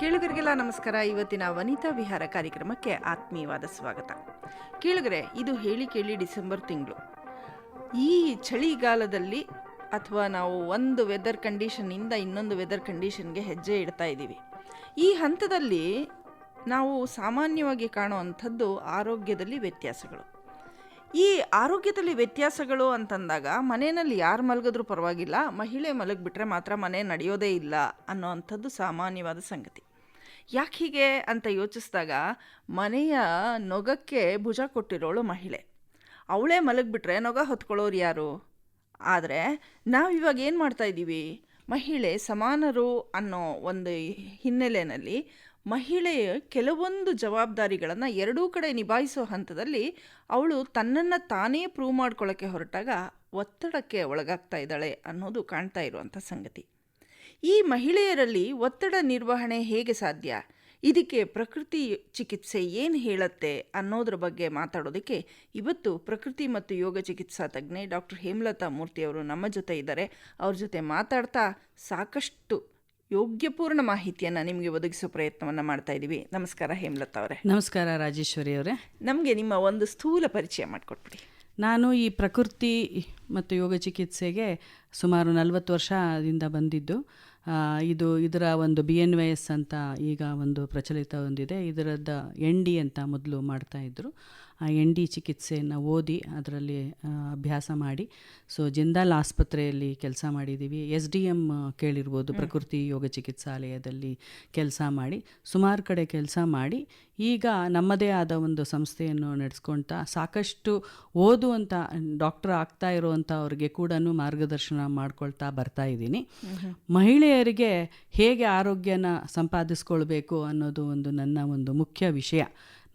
ಕೇಳುಗರಿಗೆಲ್ಲ ನಮಸ್ಕಾರ. ಇವತ್ತಿನ ವನಿತಾ ವಿಹಾರ ಕಾರ್ಯಕ್ರಮಕ್ಕೆ ಆತ್ಮೀಯವಾದ ಸ್ವಾಗತ. ಕೇಳುಗರೆ, ಇದು ಹೇಳಿ ಕೇಳಿ ಡಿಸೆಂಬರ್ ತಿಂಗಳು. ಈ ಚಳಿಗಾಲದಲ್ಲಿ ಅಥವಾ ನಾವು ಒಂದು ವೆದರ್ ಕಂಡೀಷನ್ನಿಂದ ಇನ್ನೊಂದು ವೆದರ್ ಕಂಡೀಷನ್ಗೆ ಹೆಜ್ಜೆ ಇಡ್ತಾ ಇದ್ದೀವಿ. ಈ ಹಂತದಲ್ಲಿ ನಾವು ಸಾಮಾನ್ಯವಾಗಿ ಕಾಣುವಂಥದ್ದು ಆರೋಗ್ಯದಲ್ಲಿ ವ್ಯತ್ಯಾಸಗಳು. ಈ ಆರೋಗ್ಯದಲ್ಲಿ ವ್ಯತ್ಯಾಸಗಳು ಅಂತಂದಾಗ ಮನೆಯಲ್ಲಿ ಯಾರು ಮಲಗಿದ್ರೂ ಪರವಾಗಿಲ್ಲ, ಮಹಿಳೆ ಮಲಗಿಬಿಟ್ರೆ ಮಾತ್ರ ಮನೆ ನಡೆಯೋದೇ ಇಲ್ಲ ಅನ್ನೋ ಅಂಥದ್ದು ಸಾಮಾನ್ಯವಾದ ಸಂಗತಿ. ಯಾಕೆ ಹೀಗೆ ಅಂತ ಯೋಚಿಸಿದಾಗ ಮನೆಯ ನೊಗಕ್ಕೆ ಭುಜ ಕೊಟ್ಟಿರೋಳು ಮಹಿಳೆ. ಅವಳೇ ಮಲಗಿಬಿಟ್ರೆ ನೊಗ ಹೊತ್ಕೊಳ್ಳೋರು ಯಾರು? ಆದರೆ ನಾವು ಇವಾಗ ಏನು ಮಾಡ್ತಾ ಇದ್ದೀವಿ? ಮಹಿಳೆ ಸಮಾನರು ಅನ್ನೋ ಒಂದು ಹಿನ್ನೆಲೆಯಲ್ಲಿ ಮಹಿಳೆಯ ಕೆಲವೊಂದು ಜವಾಬ್ದಾರಿಗಳನ್ನು ಎರಡೂ ಕಡೆ ನಿಭಾಯಿಸೋ ಹಂತದಲ್ಲಿ ಅವಳು ತನ್ನನ್ನು ತಾನೇ ಪ್ರೂವ್ ಮಾಡ್ಕೊಳ್ಳೋಕ್ಕೆ ಹೊರಟಾಗ ಒತ್ತಡಕ್ಕೆ ಒಳಗಾಗ್ತಾ ಇದ್ದಾಳೆ ಅನ್ನೋದು ಕಾಣ್ತಾ ಇರುವಂಥ ಸಂಗತಿ. ಈ ಮಹಿಳೆಯರಲ್ಲಿ ಒತ್ತಡ ನಿರ್ವಹಣೆ ಹೇಗೆ ಸಾಧ್ಯ? ಇದಕ್ಕೆ ಪ್ರಕೃತಿ ಚಿಕಿತ್ಸೆ ಏನು ಹೇಳುತ್ತೆ ಅನ್ನೋದ್ರ ಬಗ್ಗೆ ಮಾತಾಡೋದಕ್ಕೆ ಇವತ್ತು ಪ್ರಕೃತಿ ಮತ್ತು ಯೋಗ ಚಿಕಿತ್ಸಾ ತಜ್ಞೆ ಡಾಕ್ಟರ್ ಹೇಮಲತಾ ಮೂರ್ತಿಯವರು ನಮ್ಮ ಜೊತೆ ಇದ್ದಾರೆ. ಅವ್ರ ಜೊತೆ ಮಾತಾಡ್ತಾ ಸಾಕಷ್ಟು ಯೋಗ್ಯಪೂರ್ಣ ಮಾಹಿತಿಯನ್ನು ನಿಮಗೆ ಒದಗಿಸೋ ಪ್ರಯತ್ನವನ್ನು ಮಾಡ್ತಾ ಇದ್ದೀವಿ ನಮಸ್ಕಾರ ಹೇಮಲತಾ ಅವರೇ. ನಮಸ್ಕಾರ ರಾಜೇಶ್ವರಿ ಅವರೇ. ನಮಗೆ ನಿಮ್ಮ ಒಂದು ಸ್ಥೂಲ ಪರಿಚಯ ಮಾಡಿಕೊಟ್ಬಿಡಿ. ನಾನು ಈ ಪ್ರಕೃತಿ ಮತ್ತು ಯೋಗ ಚಿಕಿತ್ಸೆಗೆ ಸುಮಾರು ನಲವತ್ತು ವರ್ಷದಿಂದ ಬಂದಿದ್ದು. ಇದು ಇದರ ಒಂದು ಬಿ ಎನ್ ವೈ ಎಸ್ ಅಂತ ಈಗ ಒಂದು ಪ್ರಚಲಿತ ಹೊಂದಿದೆ ಇದರದ್ದು ಎನ್ ಡಿ ಅಂತ ಮೊದಲು ಮಾಡ್ತಾಯಿದ್ರು ಆ ಎನ್ ಡಿ ಚಿಕಿತ್ಸೆಯನ್ನು ಓದಿ ಅದರಲ್ಲಿ ಅಭ್ಯಾಸ ಮಾಡಿ. ಸೊ ಜಿಂದಾಲ್ ಆಸ್ಪತ್ರೆಯಲ್ಲಿ ಕೆಲಸ ಮಾಡಿದ್ದೀವಿ ಎಸ್ ಡಿ ಎಂ ಕೇಳಿರ್ಬೋದು ಪ್ರಕೃತಿ ಯೋಗ ಚಿಕಿತ್ಸಾಲಯದಲ್ಲಿ ಕೆಲಸ ಮಾಡಿ. ಸುಮಾರು ಕಡೆ ಕೆಲಸ ಮಾಡಿ. ಈಗ ನಮ್ಮದೇ ಆದ ಒಂದು ಸಂಸ್ಥೆಯನ್ನು ನಡೆಸ್ಕೊಳ್ತಾ ಸಾಕಷ್ಟು ಓದುವಂಥ ಡಾಕ್ಟರ್ ಆಗ್ತಾ ಇರುವಂಥ ಅವ್ರಿಗೆ ಕೂಡ ಮಾರ್ಗದರ್ಶನ ಮಾಡ್ಕೊಳ್ತಾ ಬರ್ತಾ ಇದ್ದೀನಿ. ಮಹಿಳೆಯರಿಗೆ ಹೇಗೆ ಆರೋಗ್ಯನ ಸಂಪಾದಿಸ್ಕೊಳ್ಬೇಕು ಅನ್ನೋದು ಒಂದು ನನ್ನ ಒಂದು ಮುಖ್ಯ ವಿಷಯ.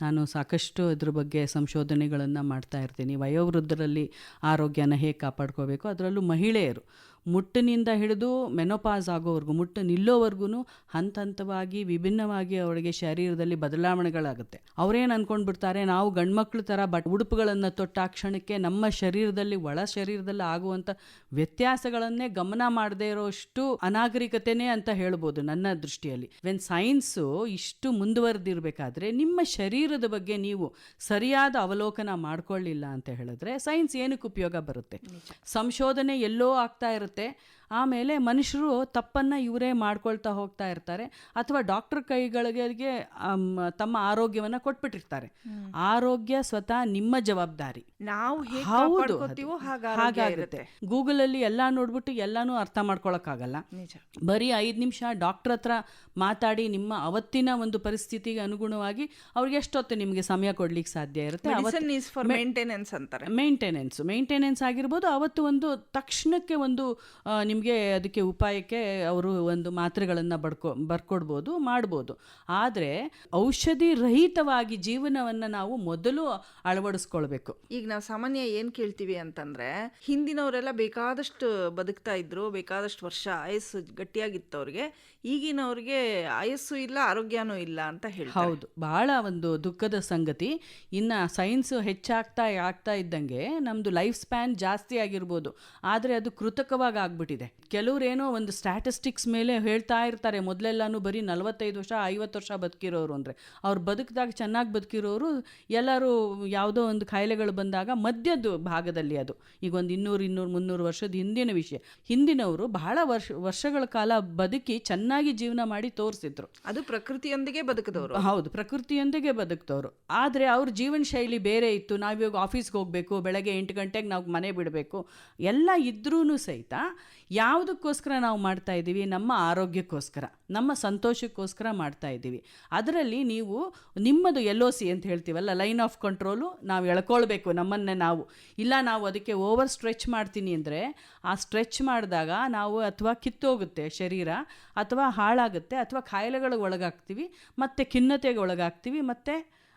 ನಾನು ಸಾಕಷ್ಟು ಇದ್ರ ಬಗ್ಗೆ ಸಂಶೋಧನೆಗಳನ್ನು ಮಾಡ್ತಾ ಇರ್ತೀನಿ. ವಯೋವೃದ್ಧರಲ್ಲಿ ಆರೋಗ್ಯನ ಹೇಗೆ ಕಾಪಾಡ್ಕೋಬೇಕು ಅದರಲ್ಲೂ ಮಹಿಳೆಯರು. ಮುಟ್ಟಿನಿಂದ ಹಿಡಿದು ಮೆನೋಪಾಸ್ ಆಗೋವರೆಗೂ ಮುಟ್ಟು ನಿಲ್ಲೋವರೆಗೂ ಹಂತ ಹಂತವಾಗಿ ವಿಭಿನ್ನವಾಗಿ ಅವರಿಗೆ ಶರೀರದಲ್ಲಿ ಬದಲಾವಣೆಗಳಾಗುತ್ತೆ. ಅವರೇನು ಅಂದ್ಕೊಂಡ್ಬಿಡ್ತಾರೆ ನಾವು ಗಂಡ್ಮಕ್ಳ ಥರ ಬಟ್ ಉಡುಪುಗಳನ್ನು ತೊಟ್ಟ ಕ್ಷಣಕ್ಕೆ ನಮ್ಮ ಶರೀರದಲ್ಲಿ ಒಳ ಶರೀರದಲ್ಲಿ ಆಗುವಂಥ ವ್ಯತ್ಯಾಸಗಳನ್ನೇ ಗಮನ ಮಾಡದೇ ಇರೋಷ್ಟು ಅನಾಗರಿಕತೆನೇ ಅಂತ ಹೇಳ್ಬೋದು ನನ್ನ ದೃಷ್ಟಿಯಲ್ಲಿ. ವೆನ್ ಸೈನ್ಸು ಇಷ್ಟು ಮುಂದುವರೆದಿರಬೇಕಾದ್ರೆ ನಿಮ್ಮ ಶರೀರದ ಬಗ್ಗೆ ನೀವು ಸರಿಯಾದ ಅವಲೋಕನ ಮಾಡ್ಕೊಳ್ಳಿಲ್ಲ ಅಂತ ಹೇಳಿದ್ರೆ ಸೈನ್ಸ್ ಏನಕ್ಕೆ ಉಪಯೋಗ ಬರುತ್ತೆ? ಸಂಶೋಧನೆ ಎಲ್ಲೋ ಆಗ್ತಾ ಇರುತ್ತೆ. fuerte ಆಮೇಲೆ ಮನುಷ್ಯರು ತಪ್ಪನ್ನು ಇವರೇ ಮಾಡ್ಕೊಳ್ತಾ ಹೋಗ್ತಾ ಇರ್ತಾರೆ ಅಥವಾ ಡಾಕ್ಟರ್ ಕೈಗಳಿಗೆ ತಮ್ಮ ಆರೋಗ್ಯವನ್ನು ಕೊಟ್ಬಿಟ್ಟಿರ್ತಾರೆ. ಆರೋಗ್ಯ ಸ್ವತಃ ನಿಮ್ಮ ಜವಾಬ್ದಾರಿ. ನಾವು ಹೌದು ಹಾಗಾಗುತ್ತೆ. ಇರುತ್ತೆ. ಗೂಗಲಲ್ಲಿ ಎಲ್ಲ ನೋಡ್ಬಿಟ್ಟು ಎಲ್ಲಾನು ಅರ್ಥ ಮಾಡ್ಕೊಳಕ್ಕಾಗಲ್ಲ. ಬರೀ ಐದು ನಿಮಿಷ ಡಾಕ್ಟರ್ ಹತ್ರ ಮಾತಾಡಿ ನಿಮ್ಮ ಅವತ್ತಿನ ಒಂದು ಪರಿಸ್ಥಿತಿಗೆ ಅನುಗುಣವಾಗಿ ಅವ್ರಿಗೆ ಎಷ್ಟೊತ್ತು ನಿಮಗೆ ಸಮಯ ಕೊಡ್ಲಿಕ್ಕೆ ಸಾಧ್ಯ ಇರುತ್ತೆ? ಮೇಂಟೆನೆನ್ಸ್ ಅಂತಾರೆ. ಮೇಂಟೆನೆನ್ಸ್. ಮೇಂಟೆನೆನ್ಸ್ ಆಗಿರ್ಬೋದು ಅವತ್ತು ಒಂದು ತಕ್ಷಣಕ್ಕೆ ಒಂದು ನಿಮಗೆ ಅದಕ್ಕೆ ಉಪಾಯಕ್ಕೆ ಅವರು ಒಂದು ಮಾತ್ರೆಗಳನ್ನು ಬಡ್ಕೊ ಬರ್ಕೊಡ್ಬೋದು ಮಾಡ್ಬೋದು. ಆದರೆ ಔಷಧಿ ರಹಿತವಾಗಿ ಜೀವನವನ್ನು ನಾವು ಮೊದಲು ಅಳವಡಿಸ್ಕೊಳ್ಬೇಕು. ಈಗ ನಾವು ಸಾಮಾನ್ಯ ಏನು ಕೇಳ್ತೀವಿ ಅಂತಂದ್ರೆ ಹಿಂದಿನವರೆಲ್ಲ ಬೇಕಾದಷ್ಟು ಬದುಕ್ತಾ ಇದ್ರು ಬೇಕಾದಷ್ಟು ವರ್ಷ ಆಯಸ್ಸು ಗಟ್ಟಿಯಾಗಿತ್ತು ಅವ್ರಿಗೆ ಈಗಿನವ್ರಿಗೆ ಆಯಸ್ಸು ಇಲ್ಲ ಆರೋಗ್ಯನೂ ಇಲ್ಲ ಅಂತ ಹೇಳಿ ಹೌದು. ಬಹಳ ಒಂದು ದುಃಖದ ಸಂಗತಿ. ಇನ್ನು ಸೈನ್ಸ್ ಹೆಚ್ಚಾಗ್ತಾ ಆಗ್ತಾ ಇದ್ದಂಗೆ ನಮ್ಮದು ಲೈಫ್ ಸ್ಪ್ಯಾನ್ ಜಾಸ್ತಿ ಆಗಿರ್ಬೋದು. ಆದರೆ ಅದು ಕೃತಕವಾಗಿ ಆಗ್ಬಿಟ್ಟಿದೆ. ಕೆಲವ್ರೇನೋ ಒಂದು ಸ್ಟ್ಯಾಟಿಸ್ಟಿಕ್ಸ್ ಮೇಲೆ ಹೇಳ್ತಾ ಇರ್ತಾರೆ ಮೊದಲೆಲ್ಲಾನು ಬರೀ ನಲವತ್ತೈದು ವರ್ಷ ಐವತ್ತು ವರ್ಷ ಬದುಕಿರೋರು ಅಂದರೆ. ಅವ್ರು ಬದುಕಿದಾಗ ಚೆನ್ನಾಗಿ ಬದುಕಿರೋರು ಎಲ್ಲರೂ ಯಾವುದೋ ಒಂದು ಕಾಯಿಲೆಗಳು ಬಂದಾಗ ಮಧ್ಯದ ಭಾಗದಲ್ಲಿ ಅದು. ಈಗ ಒಂದು ಇನ್ನೂರು ಇನ್ನೂರು ಮುನ್ನೂರು ವರ್ಷದ ಹಿಂದಿನ ವಿಷಯ. ಹಿಂದಿನವರು ಬಹಳ ವರ್ಷ ವರ್ಷಗಳ ಕಾಲ ಬದುಕಿ ಚೆನ್ನಾಗಿ ಜೀವನ ಮಾಡಿ ತೋರಿಸಿದ್ರು. ಅದು ಪ್ರಕೃತಿಯೊಂದಿಗೆ ಬದುಕಿದವರು. ಹೌದು ಪ್ರಕೃತಿಯೊಂದಿಗೆ ಬದುಕಿದವರು. ಆದರೆ ಅವ್ರ ಜೀವನ ಶೈಲಿ ಬೇರೆ ಇತ್ತು. ನಾವಿವಾಗ ಆಫೀಸ್ಗೆ ಹೋಗಬೇಕು ಬೆಳಗ್ಗೆ ಎಂಟು ಗಂಟೆಗೆ ನಾವು ಮನೆ ಬಿಡಬೇಕು. ಎಲ್ಲ ಇದ್ರೂ ಸಹಿತ ಯಾವುದಕ್ಕೋಸ್ಕರ ನಾವು ಮಾಡ್ತಾ ಇದ್ದೀವಿ? ನಮ್ಮ ಆರೋಗ್ಯಕ್ಕೋಸ್ಕರ, ನಮ್ಮ ಸಂತೋಷಕ್ಕೋಸ್ಕರ ಮಾಡ್ತಾ ಇದ್ದೀವಿ. ಅದರಲ್ಲಿ ನೀವು ನಿಮ್ಮದು ಎಲ್ ಸಿ ಅಂತ ಹೇಳ್ತೀವಲ್ಲ ಲೈನ್ ಆಫ್ ಕಂಟ್ರೋಲು ನಾವು ಎಳ್ಕೊಳ್ಬೇಕು ನಮ್ಮನ್ನೇ ನಾವು. ಇಲ್ಲ ನಾವು ಅದಕ್ಕೆ ಓವರ್ ಸ್ಟ್ರೆಚ್ ಮಾಡ್ತೀನಿ ಅಂದರೆ, ಆ ಸ್ಟ್ರೆಚ್ ಮಾಡಿದಾಗ ನಾವು ಅಥವಾ ಕಿತ್ತೋಗುತ್ತೆ ಶರೀರ, ಅಥವಾ ಹಾಳಾಗುತ್ತೆ, ಅಥವಾ ಕಾಯಿಲೆಗಳಿಗೆ ಒಳಗಾಗ್ತೀವಿ, ಮತ್ತು ಖಿನ್ನತೆಗೆ ಒಳಗಾಗ್ತೀವಿ, ಮತ್ತು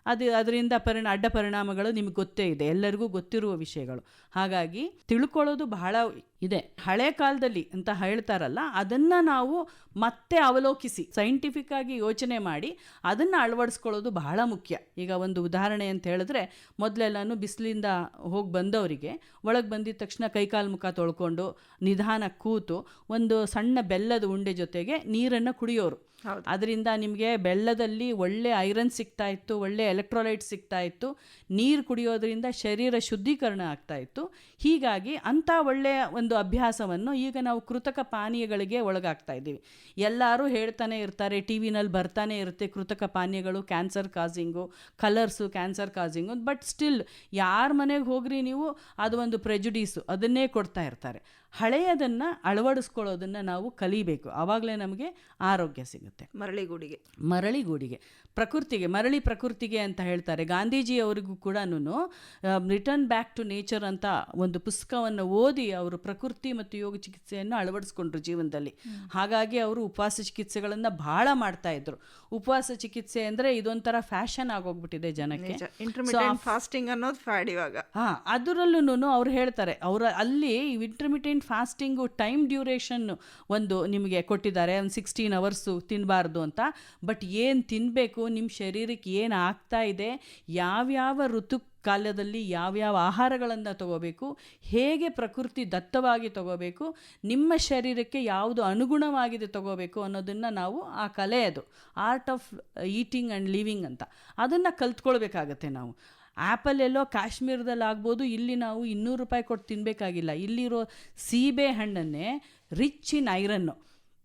ಅದು ಅದರಿಂದ ಪರಿಣ, ಅಡ್ಡ ಪರಿಣಾಮಗಳು ನಿಮ್ಗೆ ಗೊತ್ತೇ ಇದೆ. ಎಲ್ಲರಿಗೂ ಗೊತ್ತಿರುವ ವಿಷಯಗಳು. ಹಾಗಾಗಿ ತಿಳ್ಕೊಳ್ಳೋದು ಬಹಳ ಇದೆ. ಹಳೆ ಕಾಲದಲ್ಲಿ ಅಂತ ಹೇಳ್ತಾರಲ್ಲ, ಅದನ್ನು ನಾವು ಮತ್ತೆ ಅವಲೋಕಿಸಿ ಸೈಂಟಿಫಿಕ್ ಆಗಿ ಯೋಚನೆ ಮಾಡಿ ಅದನ್ನು ಅಳವಡಿಸ್ಕೊಳ್ಳೋದು ಬಹಳ ಮುಖ್ಯ. ಈಗ ಒಂದು ಉದಾಹರಣೆ ಅಂತ ಹೇಳಿದ್ರೆ, ಮೊದಲೆಲ್ಲಾನು ಬಿಸಿಲಿಂದ ಹೋಗಿ ಬಂದವರಿಗೆ, ಒಳಗೆ ಬಂದಿದ ತಕ್ಷಣ ಕೈಕಾಲು ಮುಖ ತೊಳ್ಕೊಂಡು ನಿಧಾನ ಕೂತು ಒಂದು ಸಣ್ಣ ಬೆಲ್ಲದ ಉಂಡೆ ಜೊತೆಗೆ ನೀರನ್ನು ಕುಡಿಯೋರು. ಅದರಿಂದ ನಿಮಗೆ ಬೆಲ್ಲದಲ್ಲಿ ಒಳ್ಳೆ ಐರನ್ ಸಿಗ್ತಾ ಇತ್ತು, ಒಳ್ಳೆ ಎಲೆಕ್ಟ್ರೋಲೈಟ್ ಸಿಗ್ತಾ ಇತ್ತು, ನೀರು ಕುಡಿಯೋದ್ರಿಂದ ಶರೀರ ಶುದ್ಧೀಕರಣ ಆಗ್ತಾ ಇತ್ತು. ಹೀಗಾಗಿ ಅಂಥ ಒಳ್ಳೆಯ ಒಂದು ಅಭ್ಯಾಸವನ್ನು ಈಗ ನಾವು ಕೃತಕ ಪಾನೀಯಗಳಿಗೆ ಒಳಗಾಗ್ತಾ ಇದ್ದೀವಿ. ಎಲ್ಲರೂ ಹೇಳ್ತಾನೆ ಇರ್ತಾರೆ, ಟಿ ವಿನಲ್ಲಿ ಬರ್ತಾನೆ ಇರುತ್ತೆ ಕೃತಕ ಪಾನೀಯಗಳು, cancer causing, colours, cancer causing, but still ಯಾರ ಮನೆಗೆ ಹೋಗ್ರಿ ನೀವು, ಅದು ಒಂದು ಪ್ರೆಜುಡೀಸು ಅದನ್ನೇ ಕೊಡ್ತಾ ಇರ್ತಾರೆ. ಹಳೆಯದನ್ನು ಅಳವಡಿಸ್ಕೊಳ್ಳೋದನ್ನು ನಾವು ಕಲಿಬೇಕು. ಆವಾಗಲೇ ನಮಗೆ ಆರೋಗ್ಯ ಸಿಗುತ್ತೆ. ಮರಳಿಗೂಡಿಗೆ. ಮರಳಿಗೂಡಿಗೆ. ಪ್ರಕೃತಿಗೆ ಮರಳಿ ಪ್ರಕೃತಿಗೆ ಅಂತ ಹೇಳ್ತಾರೆ. ಗಾಂಧೀಜಿಯವರಿಗೂ ಕೂಡ ರಿಟರ್ನ್ ಬ್ಯಾಕ್ ಟು ನೇಚರ್ ಅಂತ ಒಂದು ಪುಸ್ತಕವನ್ನು ಓದಿ ಅವರು ಪ್ರಕೃತಿ ಮತ್ತು ಯೋಗ ಚಿಕಿತ್ಸೆಯನ್ನು ಅಳವಡಿಸ್ಕೊಂಡ್ರು ಜೀವನದಲ್ಲಿ. ಹಾಗಾಗಿ ಅವರು ಉಪವಾಸ ಚಿಕಿತ್ಸೆಗಳನ್ನು ಬಹಳ ಮಾಡ್ತಾ ಇದ್ರು. ಉಪವಾಸ ಚಿಕಿತ್ಸೆ ಅಂದರೆ ಇದೊಂಥರ ಫ್ಯಾಷನ್ ಆಗೋಗ್ಬಿಟ್ಟಿದೆ ಜನಕ್ಕೆ. ಫಾಸ್ಟಿಂಗ್ ಅನ್ನೋದು ಫ್ಯಾಡ್ ಇವಾಗ. ಹಾಂ ಅದರಲ್ಲೂ ಅವ್ರು ಹೇಳ್ತಾರೆ. ಅವರ ಅಲ್ಲಿ ಇಂಟರ್ಮಿಟೆಂಟ್ ಫಾಸ್ಟಿಂಗು ಟೈಮ್ ಡ್ಯೂರೇಷನ್ ಒಂದು ನಿಮಗೆ ಕೊಟ್ಟಿದ್ದಾರೆ, ಒಂದು ಸಿಕ್ಸ್ಟೀನ್ ಅವರ್ಸು ತಿನ್ನಬಾರ್ದು ಅಂತ. ಬಟ್ ಏನು ತಿನ್ನಬೇಕು ನಿಮ್ಮ ಶರೀರಕ್ಕೆ ಏನು ಆಗ್ತಾ ಇದೆ, ಯಾವ್ಯಾವ ಋತು ಕಾಲದಲ್ಲಿ ಯಾವ್ಯಾವ ಆಹಾರಗಳನ್ನು ತಗೋಬೇಕು, ಹೇಗೆ ಪ್ರಕೃತಿ ದತ್ತವಾಗಿ ತಗೋಬೇಕು, ನಿಮ್ಮ ಶರೀರಕ್ಕೆ ಯಾವುದು ಅನುಗುಣವಾಗಿದೆ ತಗೋಬೇಕು ಅನ್ನೋದನ್ನು ನಾವು ಆ ಕಲೆ ಅದು. Art of eating and living ಅಂತ. ಅದನ್ನು ಕಲ್ತ್ಕೊಳ್ಬೇಕಾಗತ್ತೆ ನಾವು. ಆ್ಯಪಲ್ ಎಲ್ಲೋ ಕಾಶ್ಮೀರದಲ್ಲಿ ಆಗ್ಬೋದು ಇಲ್ಲಿ ನಾವು ಇನ್ನೂರು ರೂಪಾಯಿ ಕೊಟ್ಟು ತಿನ್ನಬೇಕಾಗಿಲ್ಲ ಇಲ್ಲಿರೋ ಸೀಬೆ ಹಣ್ಣನ್ನೇ ರಿಚ್ ಇನ್ ಐರನ್ನು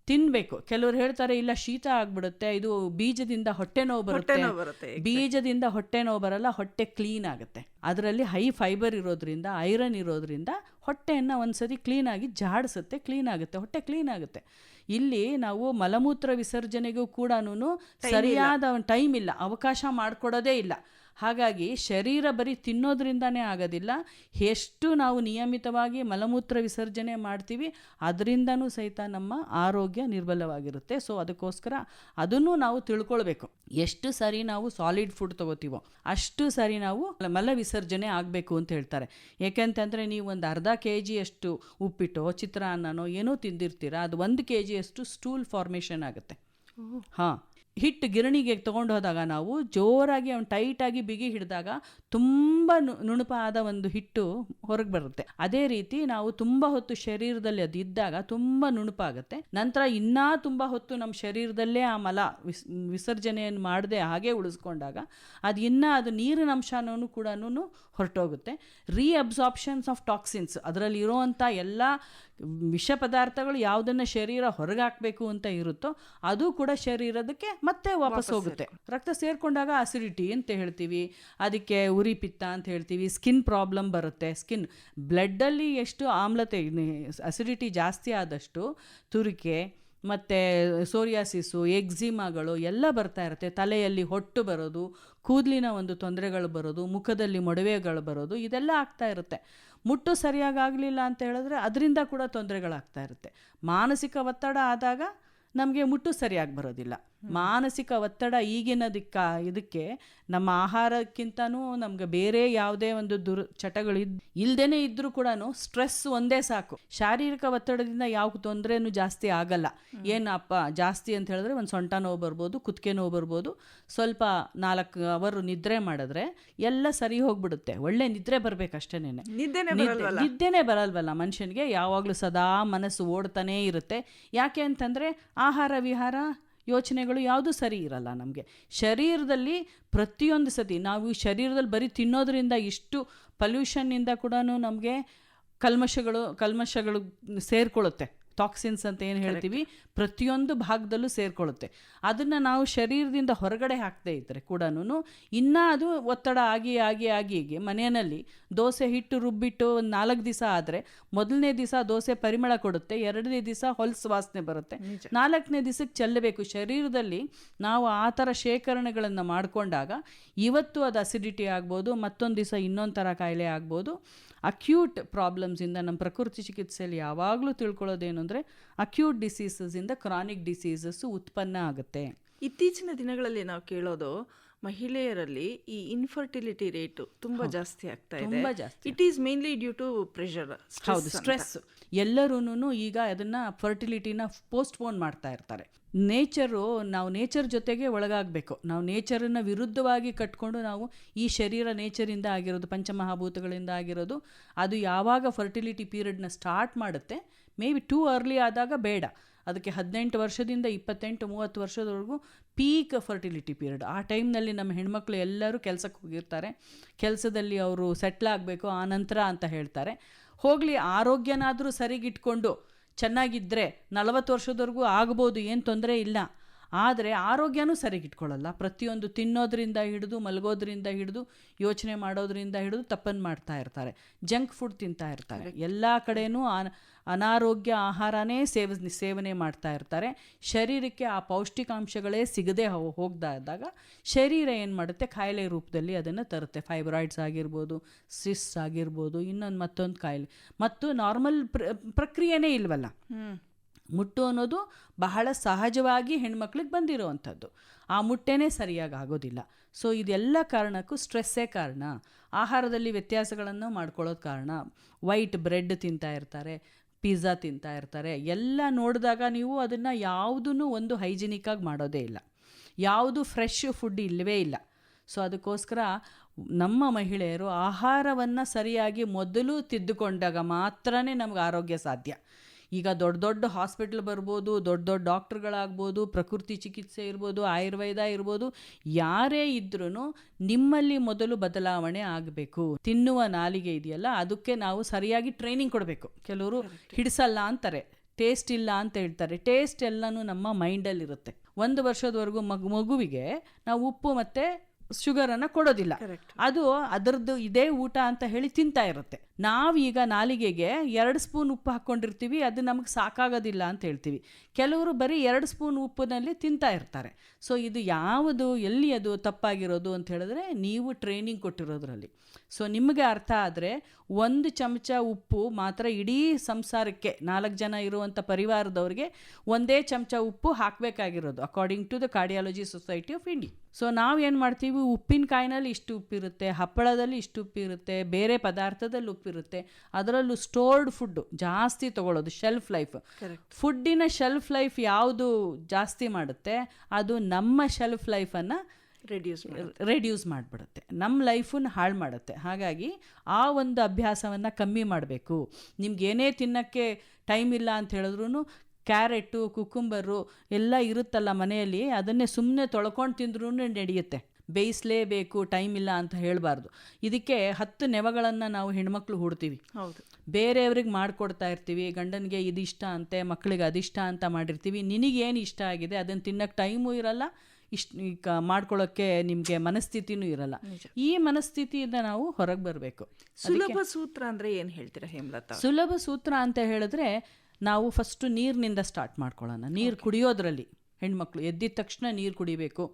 ತಿನ್ನಬೇಕು ಕೆಲವರು ಹೇಳ್ತಾರೆ ಇಲ್ಲ ಶೀತ ಆಗ್ಬಿಡುತ್ತೆ ಇದು ಬೀಜದಿಂದ ಹೊಟ್ಟೆ ನೋವು ಬರುತ್ತೆ. ನೋವು ಬರುತ್ತೆ, ಬೀಜದಿಂದ ಹೊಟ್ಟೆ ನೋವು ಬರಲ್ಲ ಹೊಟ್ಟೆ ಕ್ಲೀನ್ ಆಗುತ್ತೆ. ಅದರಲ್ಲಿ ಹೈ ಫೈಬರ್ ಇರೋದ್ರಿಂದ ಐರನ್ ಇರೋದ್ರಿಂದ ಹೊಟ್ಟೆಯನ್ನು ಒಂದ್ಸತಿ ಆಗಿ ಜಾಡಿಸುತ್ತೆ ಕ್ಲೀನ್ ಆಗುತ್ತೆ ಹೊಟ್ಟೆ ಕ್ಲೀನ್ ಆಗುತ್ತೆ. ಇಲ್ಲಿ ನಾವು ಮಲಮೂತ್ರ ವಿಸರ್ಜನೆಗೂ ಕೂಡ ಸರಿಯಾದ ಟೈಮ್ ಇಲ್ಲ. ಅವಕಾಶ ಮಾಡಿಕೊಡೋದೇ ಇಲ್ಲ. ಹಾಗಾಗಿ ಶರೀರ ಬರೀ ತಿನ್ನೋದ್ರಿಂದನೇ ಆಗೋದಿಲ್ಲ. ಎಷ್ಟು ನಾವು ನಿಯಮಿತವಾಗಿ ಮಲಮೂತ್ರ ವಿಸರ್ಜನೆ ಮಾಡ್ತೀವಿ ಅದರಿಂದನೂ ಸಹಿತ ನಮ್ಮ ಆರೋಗ್ಯ ನಿರ್ಬಲವಾಗಿರುತ್ತೆ. ಸೊ ಅದಕ್ಕೋಸ್ಕರ ಅದನ್ನು ನಾವು ತಿಳ್ಕೊಳ್ಬೇಕು. ಎಷ್ಟು ಸರಿ ನಾವು ಸಾಲಿಡ್ ಫುಡ್ ತಗೋತೀವೋ ಅಷ್ಟು ಸರಿ ನಾವು ಮಲ ವಿಸರ್ಜನೆ ಆಗಬೇಕು ಅಂತ ಹೇಳ್ತಾರೆ. ಏಕೆಂತಂದರೆ ನೀವು ಒಂದು ಅರ್ಧ ಕೆ ಜಿಯಷ್ಟು ಉಪ್ಪಿಟ್ಟೋ ಚಿತ್ರಾನ್ನನೋ ಏನೋ ತಿಂದಿರ್ತೀರ ಅದು ಒಂದು ಕೆ ಜಿಯಷ್ಟು ಸ್ಟೂಲ್ ಫಾರ್ಮೇಷನ್ ಆಗುತ್ತೆ ಹಾಂ. ಹಿಟ್ಟು ಗಿರಣಿಗೆ ತೊಗೊಂಡು ಹೋದಾಗ ನಾವು ಜೋರಾಗಿ ಅವ್ನು ಟೈಟಾಗಿ ಬಿಗಿ ಹಿಡಿದಾಗ ತುಂಬ ನುಣುಪಾದ ಒಂದು ಹಿಟ್ಟು ಹೊರಗೆ ಬರುತ್ತೆ. ಅದೇ ರೀತಿ ನಾವು ತುಂಬ ಹೊತ್ತು ಶರೀರದಲ್ಲಿ ಅದು ಇದ್ದಾಗ ತುಂಬ ನುಣುಪಾಗುತ್ತೆ ನಂತರ ಇನ್ನೂ ತುಂಬ ಹೊತ್ತು ನಮ್ಮ ಶರೀರದಲ್ಲೇ ಆ ಮಲ ವಿಸ್, ವಿಸರ್ಜನೆಯನ್ನು ಮಾಡದೆ ಹಾಗೆ ಉಳಿಸ್ಕೊಂಡಾಗ ಅದು ಇನ್ನೂ ಅದು ನೀರಿನ ಅಂಶನೂ ಕೂಡ ಹೊರಟೋಗುತ್ತೆ. ರೀ ಅಬ್ಸಾರ್ಪ್ಷನ್ಸ್ ಆಫ್ ಟಾಕ್ಸಿನ್ಸ್ ಅದರಲ್ಲಿ ಇರೋವಂಥ ಎಲ್ಲ ವಿಷ ಪದಾರ್ಥಗಳು ಯಾವುದನ್ನು ಶರೀರ ಹೊರಗೆ ಹಾಕಬೇಕು ಅಂತ ಇರುತ್ತೋ ಅದು ಕೂಡ ಶರೀರದಕ್ಕೆ ಮತ್ತೆ ವಾಪಸ್ ಹೋಗುತ್ತೆ. ರಕ್ತ ಸೇರ್ಕೊಂಡಾಗ ಅಸಿಡಿಟಿ ಅಂತ ಹೇಳ್ತೀವಿ. ಅದಕ್ಕೆ ಉರಿ ಪಿತ್ತ ಅಂತ ಹೇಳ್ತೀವಿ. ಸ್ಕಿನ್ ಪ್ರಾಬ್ಲಮ್ ಬರುತ್ತೆ. ಸ್ಕಿನ್ ಬ್ಲಡ್ಡಲ್ಲಿ ಎಷ್ಟು ಆಮ್ಲತೆ ಅಸಿಡಿಟಿ ಜಾಸ್ತಿ ಆದಷ್ಟು ತುರಿಕೆ ಮತ್ತು ಸೋರಿಯಾಸಿಸು ಎಕ್ಸಿಮಾಗಳು ಎಲ್ಲ ಬರ್ತಾ ಇರುತ್ತೆ. ತಲೆಯಲ್ಲಿ ಹೊಟ್ಟು ಬರೋದು ಕೂದಲಿನ ಒಂದು ತೊಂದರೆಗಳು ಬರೋದು ಮುಖದಲ್ಲಿ ಮೊಡವೆಗಳು ಬರೋದು ಇದೆಲ್ಲ ಆಗ್ತಾ ಇರುತ್ತೆ. ಮುಟ್ಟು ಸರಿಯಾಗಿ ಆಗಲಿಲ್ಲ ಅಂತ ಹೇಳಿದ್ರೆ ಅದರಿಂದ ಕೂಡ ತೊಂದರೆಗಳಾಗ್ತಾ ಇರುತ್ತೆ. ಮಾನಸಿಕ ಒತ್ತಡ ಆದಾಗ ನಮಗೆ ಮುಟ್ಟು ಸರಿಯಾಗಿ ಬರೋದಿಲ್ಲ. ಮಾನಸಿಕ ಒತ್ತಡ ಈಗಿನದಕ್ಕ ಇದಕ್ಕೆ ನಮ್ಮ ಆಹಾರಕ್ಕಿಂತನೂ ನಮ್ಗೆ ಬೇರೆ ಯಾವುದೇ ಒಂದು ದುರ್ ಚಟಗಳು ಇದ್ ಇಲ್ದೇನೆ ಇದ್ರೂ ಕೂಡ ಸ್ಟ್ರೆಸ್ ಒಂದೇ ಸಾಕು. ಶಾರೀರಿಕ ಒತ್ತಡದಿಂದ ಯಾವ ತೊಂದರೆನೂ ಜಾಸ್ತಿ ಆಗಲ್ಲ. ಏನಪ್ಪ ಜಾಸ್ತಿ ಅಂತ ಹೇಳಿದ್ರೆ ಒಂದು ಸೊಂಟ ನೋವು ಬರ್ಬೋದು ಕುತ್ತಿಗೆ ನೋವು ಬರ್ಬೋದು ಸ್ವಲ್ಪ ನಾಲ್ಕು ಅವರು ನಿದ್ರೆ ಮಾಡಿದ್ರೆ ಎಲ್ಲ ಸರಿ ಹೋಗ್ಬಿಡುತ್ತೆ. ಒಳ್ಳೆ ನಿದ್ರೆ ಬರ್ಬೇಕಷ್ಟೇ ನಿದ್ದೆನೆ ನಿದ್ದೆ ನಿದ್ದೆನೇ ಬರಲ್ವಲ್ಲ ಮನುಷ್ಯನಿಗೆ? ಯಾವಾಗಲೂ ಸದಾ ಮನಸ್ಸು ಓಡ್ತಾನೇ ಇರುತ್ತೆ. ಯಾಕೆ ಅಂತಂದ್ರೆ ಆಹಾರ ವಿಹಾರ ಯೋಚನೆಗಳು ಯಾವುದು ಸರಿ ಇರಲ್ಲ ನಮಗೆ. ಶರೀರದಲ್ಲಿ ಪ್ರತಿಯೊಂದು ಸತಿ ನಾವು ಶರೀರದಲ್ಲಿ ಬರೀ ತಿನ್ನೋದ್ರಿಂದ ಇಷ್ಟು ಪಲ್ಯೂಷನ್ನಿಂದ ಕೂಡ ನಮಗೆ ಕಲ್ಮಶಗಳು ಕಲ್ಮಶಗಳು ಸೇರ್ಕೊಳ್ಳುತ್ತೆ. ಟಾಕ್ಸಿನ್ಸ್ ಅಂತ ಏನು ಹೇಳ್ತೀವಿ? ಪ್ರತಿಯೊಂದು ಭಾಗದಲ್ಲೂ ಸೇರ್ಕೊಳ್ಳುತ್ತೆ. ಅದನ್ನು ನಾವು ಶರೀರದಿಂದ ಹೊರಗಡೆ ಹಾಕದೇ ಇದ್ದರೆ ಕೂಡ ಇನ್ನೂ ಅದು ಒತ್ತಡ ಆಗಿ ಆಗಿ ಆಗಿ ಹೀಗೆ ಮನೆಯಲ್ಲಿ ದೋಸೆ ಹಿಟ್ಟು ರುಬ್ಬಿಟ್ಟು ಒಂದು ನಾಲ್ಕು ದಿವಸ ಆದರೆ ಮೊದಲನೇ ದಿವಸ ದೋಸೆ ಪರಿಮಳ ಕೊಡುತ್ತೆ ಎರಡನೇ ದಿವಸ ಹೊಲ್ಸ್ ವಾಸನೆ ಬರುತ್ತೆ. ನಾಲ್ಕನೇ ದಿವಸಕ್ಕೆ ಚೆಲ್ಲಬೇಕು. ಶರೀರದಲ್ಲಿ ನಾವು ಆ ಥರ ಶೇಖರಣೆಗಳನ್ನು ಮಾಡಿಕೊಂಡಾಗ ಇವತ್ತು ಅದು ಅಸಿಡಿಟಿ ಆಗ್ಬೋದು ಮತ್ತೊಂದು ದಿವಸ ಇನ್ನೊಂದು ಥರ ಕಾಯಿಲೆ ಆಗ್ಬೋದು. ಅಕ್ಯೂಟ್ ಪ್ರಾಬ್ಲಮ್ಸಿಂದ ನಮ್ಮ ಪ್ರಕೃತಿ ಚಿಕಿತ್ಸೆಯಲ್ಲಿ ಯಾವಾಗಲೂ ತಿಳ್ಕೊಳ್ಳೋದೇನು ಅಂದರೆ ಅಕ್ಯೂಟ್ ಡಿಸೀಸಸಿಂದ ಕ್ರಾನಿಕ್ ಡಿಸೀಸಸ್ಸು ಉತ್ಪನ್ನ ಆಗುತ್ತೆ. ಇತ್ತೀಚಿನ ದಿನಗಳಲ್ಲಿ ನಾವು ಕೇಳೋದು ಮಹಿಳೆಯರಲ್ಲಿ ಈ ಇನ್ಫರ್ಟಿಲಿಟಿ ರೇಟ್ ತುಂಬಾ ಜಾಸ್ತಿ ಆಗ್ತಾ ಇದೆ. ತುಂಬಾ ಜಾಸ್ತಿ. It is mainly due to pressure ಹೌದು ಸ್ಟ್ರೆಸ್ ಎಲ್ಲರೂ ಈಗ ಅದನ್ನ ಫರ್ಟಿಲಿಟಿನ ಪೋಸ್ಟ್ಪೋನ್ ಮಾಡ್ತಾ ಇರ್ತಾರೆ. ನೇಚರು ನಾವು ನೇಚರ್ ಜೊತೆಗೆ ಒಳಗಾಗಬೇಕು. ನಾವು ನೇಚರನ್ನು ವಿರುದ್ಧವಾಗಿ ಕಟ್ಕೊಂಡು ನಾವು ಈ ಶರೀರ ನೇಚರಿಂದ ಆಗಿರೋದು ಪಂಚಮಹಾಭೂತಗಳಿಂದ ಆಗಿರೋದು ಅದು ಯಾವಾಗ ಫರ್ಟಿಲಿಟಿ ಪೀರಿಯಡ್ನ ಸ್ಟಾರ್ಟ್ ಮಾಡುತ್ತೆ ಮೇ ಬಿ ಟೂ ಅರ್ಲಿ ಆದಾಗ ಬೇಡ. ಅದಕ್ಕೆ ಹದಿನೆಂಟು ವರ್ಷದಿಂದ ಇಪ್ಪತ್ತೆಂಟು, ಮೂವತ್ತು ವರ್ಷದವರೆಗೂ ಪೀಕ್ ಫರ್ಟಿಲಿಟಿ ಪೀರಿಯಡ್ ಆ ಟೈಮ್ನಲ್ಲಿ ನಮ್ಮ ಹೆಣ್ಮಕ್ಳು ಎಲ್ಲರೂ ಕೆಲಸಕ್ಕೆ ಹೋಗಿರ್ತಾರೆ. ಕೆಲಸದಲ್ಲಿ ಅವರು ಸೆಟ್ಲ್ ಆಗಬೇಕು, ಆ ನಂತರ ಅಂತ ಹೇಳ್ತಾರೆ. ಹೋಗಲಿ, ಆರೋಗ್ಯನಾದರೂ ಸರಿಗಿಟ್ಕೊಂಡು ಚೆನ್ನಾಗಿದ್ದರೆ ನಲವತ್ತು ವರ್ಷದವರೆಗೂ ಆಗ್ಬೋದು, ಏನು ತೊಂದರೆ ಇಲ್ಲ. ಆದರೆ ಆರೋಗ್ಯನೂ ಸರಿಗಿಟ್ಕೊಳ್ಳಲ್ಲ. ಪ್ರತಿಯೊಂದು ತಿನ್ನೋದ್ರಿಂದ ಹಿಡಿದು ಮಲಗೋದ್ರಿಂದ ಹಿಡಿದು ಯೋಚನೆ ಮಾಡೋದ್ರಿಂದ ಹಿಡಿದು ತಪ್ಪನ್ನು ಮಾಡ್ತಾ ಇರ್ತಾರೆ. ಜಂಕ್ ಫುಡ್ ತಿಂತಾ ಇರ್ತಾರೆ. ಎಲ್ಲ ಕಡೆನೂ ಅನ ಅನಾರೋಗ್ಯ ಆಹಾರನೇ ಸೇವ ಸೇವನೆ ಮಾಡ್ತಾ ಇರ್ತಾರೆ. ಶರೀರಕ್ಕೆ ಆ ಪೌಷ್ಟಿಕಾಂಶಗಳೇ ಸಿಗದೆ ಹೋಗ್ತಾ ಇದ್ದಾಗ ಶರೀರ ಏನು ಮಾಡುತ್ತೆ? ಕಾಯಿಲೆ ರೂಪದಲ್ಲಿ ಅದನ್ನು ತರುತ್ತೆ. ಫೈಬ್ರಾಯ್ಡ್ಸ್ ಆಗಿರ್ಬೋದು ಸಿಸ್ ಆಗಿರ್ಬೋದು ಇನ್ನೊಂದು ಮತ್ತೊಂದು ಕಾಯಿಲೆ ಮತ್ತು ನಾರ್ಮಲ್ ಪ್ರ ಪ್ರಕ್ರಿಯೆನೇ ಇಲ್ವಲ್ಲ? ಮುಟ್ಟು ಅನ್ನೋದು ಬಹಳ ಸಹಜವಾಗಿ ಹೆಣ್ಮಕ್ಳಿಗೆ ಬಂದಿರುವಂಥದ್ದು. ಆ ಮುಟ್ಟೆನೇ ಸರಿಯಾಗಿ ಆಗೋದಿಲ್ಲ. ಸೊ ಇದೆಲ್ಲ ಕಾರಣಕ್ಕೂ ಸ್ಟ್ರೆಸ್ಸೇ ಕಾರಣ. ಆಹಾರದಲ್ಲಿ ವ್ಯತ್ಯಾಸಗಳನ್ನು ಮಾಡ್ಕೊಳ್ಳೋದು ಕಾರಣ. ವೈಟ್ ಬ್ರೆಡ್ ತಿಂತಾ ಇರ್ತಾರೆ ಪಿಜ್ಜಾ ತಿಂತಾ ಇರ್ತಾರೆ, ಎಲ್ಲ ನೋಡಿದಾಗ ನೀವು ಅದನ್ನು ಯಾವುದೂ ಒಂದು ಹೈಜಿನಿಕ್ಕಾಗಿ ಮಾಡೋದೇ ಇಲ್ಲ. ಯಾವುದು ಫ್ರೆಶ್ ಫುಡ್ ಇಲ್ಲವೇ ಇಲ್ಲ. ಸೊ ಅದಕ್ಕೋಸ್ಕರ ನಮ್ಮ ಮಹಿಳೆಯರು ಆಹಾರವನ್ನು ಸರಿಯಾಗಿ ಮೊದಲು ತಿದ್ದುಕೊಂಡಾಗ ಮಾತ್ರನೇ ನಮ್ಗೆ ಆರೋಗ್ಯ ಸಾಧ್ಯ. ಈಗ ದೊಡ್ಡ ದೊಡ್ಡ ಹಾಸ್ಪಿಟ್ಲ್ ಬರ್ಬೋದು ದೊಡ್ಡ ದೊಡ್ಡ ಡಾಕ್ಟ್ರುಗಳಾಗ್ಬೋದು ಪ್ರಕೃತಿ ಚಿಕಿತ್ಸೆ ಇರ್ಬೋದು ಆಯುರ್ವೇದ ಇರ್ಬೋದು ಯಾರೇ ಇದ್ರೂ ನಿಮ್ಮಲ್ಲಿ ಮೊದಲು ಬದಲಾವಣೆ ಆಗಬೇಕು. ತಿನ್ನುವ ನಾಲಿಗೆ ಇದೆಯಲ್ಲ ಅದಕ್ಕೆ ನಾವು ಸರಿಯಾಗಿ ಟ್ರೈನಿಂಗ್ ಕೊಡಬೇಕು. ಕೆಲವರು ಹಿಡಿಸಲ್ಲ ಅಂತಾರೆ ಟೇಸ್ಟ್ ಇಲ್ಲ ಅಂತ ಹೇಳ್ತಾರೆ. ಟೇಸ್ಟ್ ಎಲ್ಲನೂ ನಮ್ಮ ಮೈಂಡಲ್ಲಿರುತ್ತೆ. ಒಂದು ವರ್ಷದವರೆಗೂ ಮಗು ಮಗುವಿಗೆ ನಾವು ಉಪ್ಪು ಮತ್ತು ಶುಗರನ್ನು ಕೊಡೋದಿಲ್ಲ. ಅದು ಅದರದ್ದು ಇದೇ ಊಟ ಅಂತ ಹೇಳಿ ತಿಂತಾ ಇರುತ್ತೆ. ನಾವೀಗ ನಾಲಿಗೆಗೆ ಎರಡು ಸ್ಪೂನ್ ಉಪ್ಪು ಹಾಕ್ಕೊಂಡಿರ್ತೀವಿ, ಅದು ನಮಗೆ ಸಾಕಾಗೋದಿಲ್ಲ ಅಂತ ಹೇಳ್ತೀವಿ. ಕೆಲವರು ಬರೀ ಎರಡು ಸ್ಪೂನ್ ಉಪ್ಪಿನಲ್ಲಿ ತಿಂತಾ ಇರ್ತಾರೆ. ಸೊ ಇದು ಯಾವುದು, ಎಲ್ಲಿ ಅದು ತಪ್ಪಾಗಿರೋದು ಅಂತ ಹೇಳಿದ್ರೆ ನೀವು ಟ್ರೈನಿಂಗ್ ಕೊಟ್ಟಿರೋದ್ರಲ್ಲಿ. ಸೊ ನಿಮಗೆ ಅರ್ಥ ಆದರೆ ಒಂದು ಚಮಚ ಉಪ್ಪು ಮಾತ್ರ ಇಡೀ ಸಂಸಾರಕ್ಕೆ, ನಾಲ್ಕು ಜನ ಇರುವಂಥ ಪರಿವಾರದವ್ರಿಗೆ ಒಂದೇ ಚಮಚ ಉಪ್ಪು ಹಾಕಬೇಕಾಗಿರೋದು according to the cardiology society of India so ನಾವು ಏನು ಮಾಡ್ತೀವಿ, ಉಪ್ಪಿನಕಾಯಿನಲ್ಲಿ ಇಷ್ಟು ಉಪ್ಪಿರುತ್ತೆ, ಹಪ್ಪಳದಲ್ಲಿ ಇಷ್ಟು ಉಪ್ಪಿರುತ್ತೆ, ಬೇರೆ ಪದಾರ್ಥದಲ್ಲಿ ಉಪ್ಪಿರುತ್ತೆ. ಅದರಲ್ಲೂ ಸ್ಟೋರ್ಡ್ ಫುಡ್ ಜಾಸ್ತಿ ತಗೊಳ್ಳೋದು ಶೆಲ್ಫ್ ಲೈಫ್ ಫುಡ್ಡಿನ ಶೆಲ್ಫ್ ಲೈಫ್ ಯಾವುದು ಜಾಸ್ತಿ ಮಾಡುತ್ತೆ ಅದು ನಮ್ಮ ಶೆಲ್ಫ್ ಲೈಫನ್ನು ರೆಡ್ಯೂಸ್ ರೆಡ್ಯೂಸ್ ಮಾಡಿಬಿಡುತ್ತೆ. ನಮ್ಮ ಲೈಫನ್ನು ಹಾಳು ಮಾಡುತ್ತೆ. ಹಾಗಾಗಿ ಆ ಒಂದು ಅಭ್ಯಾಸವನ್ನು ಕಮ್ಮಿ ಮಾಡಬೇಕು. ನಿಮ್ಗೆ ಏನೇ ತಿನ್ನೋಕ್ಕೆ ಟೈಮ್ ಇಲ್ಲ ಅಂತ ಹೇಳಿದ್ರು ಕ್ಯಾರೆಟು ಕುಕುಂಬರು ಎಲ್ಲ ಇರುತ್ತಲ್ಲ ಮನೆಯಲ್ಲಿ ಅದನ್ನೇ ಸುಮ್ಮನೆ ತೊಳ್ಕೊಂಡು ತಿಂದ್ರೂ ನಡೆಯುತ್ತೆ. ಬೇಯಿಸಲೇಬೇಕು ಟೈಮ್ ಇಲ್ಲ ಅಂತ ಹೇಳಬಾರ್ದು. ಇದಕ್ಕೆ ಹತ್ತು ನೆವಗಳನ್ನು ನಾವು ಹೆಣ್ಮಕ್ಳು ಹೂಡ್ತೀವಿ. ಹೌದು. ಬೇರೆಯವ್ರಿಗೆ ಮಾಡಿಕೊಡ್ತಾ ಇರ್ತೀವಿ ಗಂಡನಿಗೆ ಇದಿಷ್ಟ ಅಂತೆ ಮಕ್ಕಳಿಗೆ ಅದಿಷ್ಟ ಅಂತ ಮಾಡಿರ್ತೀವಿ. ನಿನಗೇನು ಇಷ್ಟ ಆಗಿದೆ ಅದನ್ನು ತಿನ್ನೋಕ್ಕೆ ಟೈಮು ಇರಲ್ಲ ಇಷ್ಟ ಈಗ ಮಾಡ್ಕೊಳ್ಳೋಕ್ಕೆ ನಿಮಗೆ ಮನಸ್ಥಿತಿನೂ ಇರಲ್ಲ. ಈ ಮನಸ್ಥಿತಿಯಿಂದ ನಾವು ಹೊರಗೆ ಬರಬೇಕು. ಸುಲಭ ಸೂತ್ರ ಅಂದ್ರೆ ಏನು ಹೇಳ್ತೀರಾ ಹೇಮಲತಾ ಸುಲಭ ಸೂತ್ರ ಅಂತ ಹೇಳಿದ್ರೆ ನಾವು ಫಸ್ಟು ನೀರಿನಿಂದ ಸ್ಟಾರ್ಟ್ ಮಾಡ್ಕೊಳ್ಳೋಣ. ನೀರು ಕುಡಿಯೋದ್ರಲ್ಲಿ ಹೆಣ್ಮಕ್ಳು ಎದ್ದಿದ ತಕ್ಷಣ ನೀರು ಕುಡಿಬೇಕು.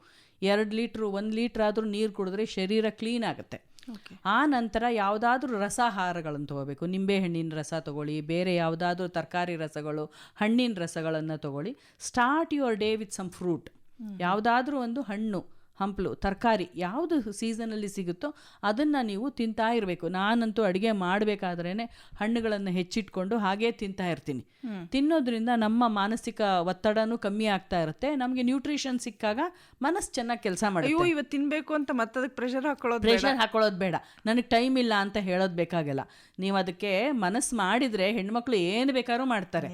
ಎರಡು ಲೀಟ್ರು ಒಂದು ಲೀಟ್ರ್ ಆದರೂ ನೀರು ಕುಡಿದ್ರೆ ಶರೀರ ಕ್ಲೀನ್ ಆಗುತ್ತೆ. ಆ ನಂತರ ಯಾವುದಾದ್ರೂ ರಸಾಹಾರಗಳನ್ನು ತಗೋಬೇಕು. ನಿಂಬೆಹಣ್ಣಿನ ರಸ ತಗೊಳ್ಳಿ ಬೇರೆ ಯಾವುದಾದ್ರೂ ತರಕಾರಿ ರಸಗಳು ಹಣ್ಣಿನ ರಸಗಳನ್ನು ತಗೊಳ್ಳಿ. Start your day with some fruit ಯಾವುದಾದ್ರೂ ಒಂದು ಹಣ್ಣು. ಹಂಪಲು ತರಕಾರಿ ಯಾವುದು ಸೀಸನಲ್ಲಿ ಸಿಗುತ್ತೋ ಅದನ್ನು ನೀವು ತಿಂತಾ ಇರಬೇಕು. ನಾನಂತೂ ಅಡುಗೆ ಮಾಡಬೇಕಾದ್ರೇ ಹಣ್ಣುಗಳನ್ನು ಹೆಚ್ಚಿಟ್ಕೊಂಡು ಹಾಗೇ ತಿಂತಾ ಇರ್ತೀನಿ. ತಿನ್ನೋದ್ರಿಂದ ನಮ್ಮ ಮಾನಸಿಕ ಒತ್ತಡನೂ ಕಮ್ಮಿ ಆಗ್ತಾ ಇರುತ್ತೆ. ನಮಗೆ ನ್ಯೂಟ್ರಿಷನ್ ಸಿಕ್ಕಾಗ ಮನಸ್ಸು ಚೆನ್ನಾಗಿ ಕೆಲಸ ಮಾಡುತ್ತೆ. ಅಯ್ಯೋ ಇವತ್ತು ತಿನ್ಬೇಕು ಅಂತ ಮತ್ತದಕ್ಕೆ ಪ್ರೆಷರ್ ಹಾಕೊಳ್ಳೋದು. ಪ್ರೆಷರ್ ಹಾಕೊಳ್ಳೋದು ಬೇಡ. ನನಗೆ ಟೈಮ್ ಇಲ್ಲ ಅಂತ ಹೇಳೋದು ಬೇಕಾಗಲ್ಲ. ನೀವು ಅದಕ್ಕೆ ಮನಸ್ಸು ಮಾಡಿದರೆ ಹೆಣ್ಮಕ್ಳು ಏನು ಬೇಕಾದ್ರೂ ಮಾಡ್ತಾರೆ.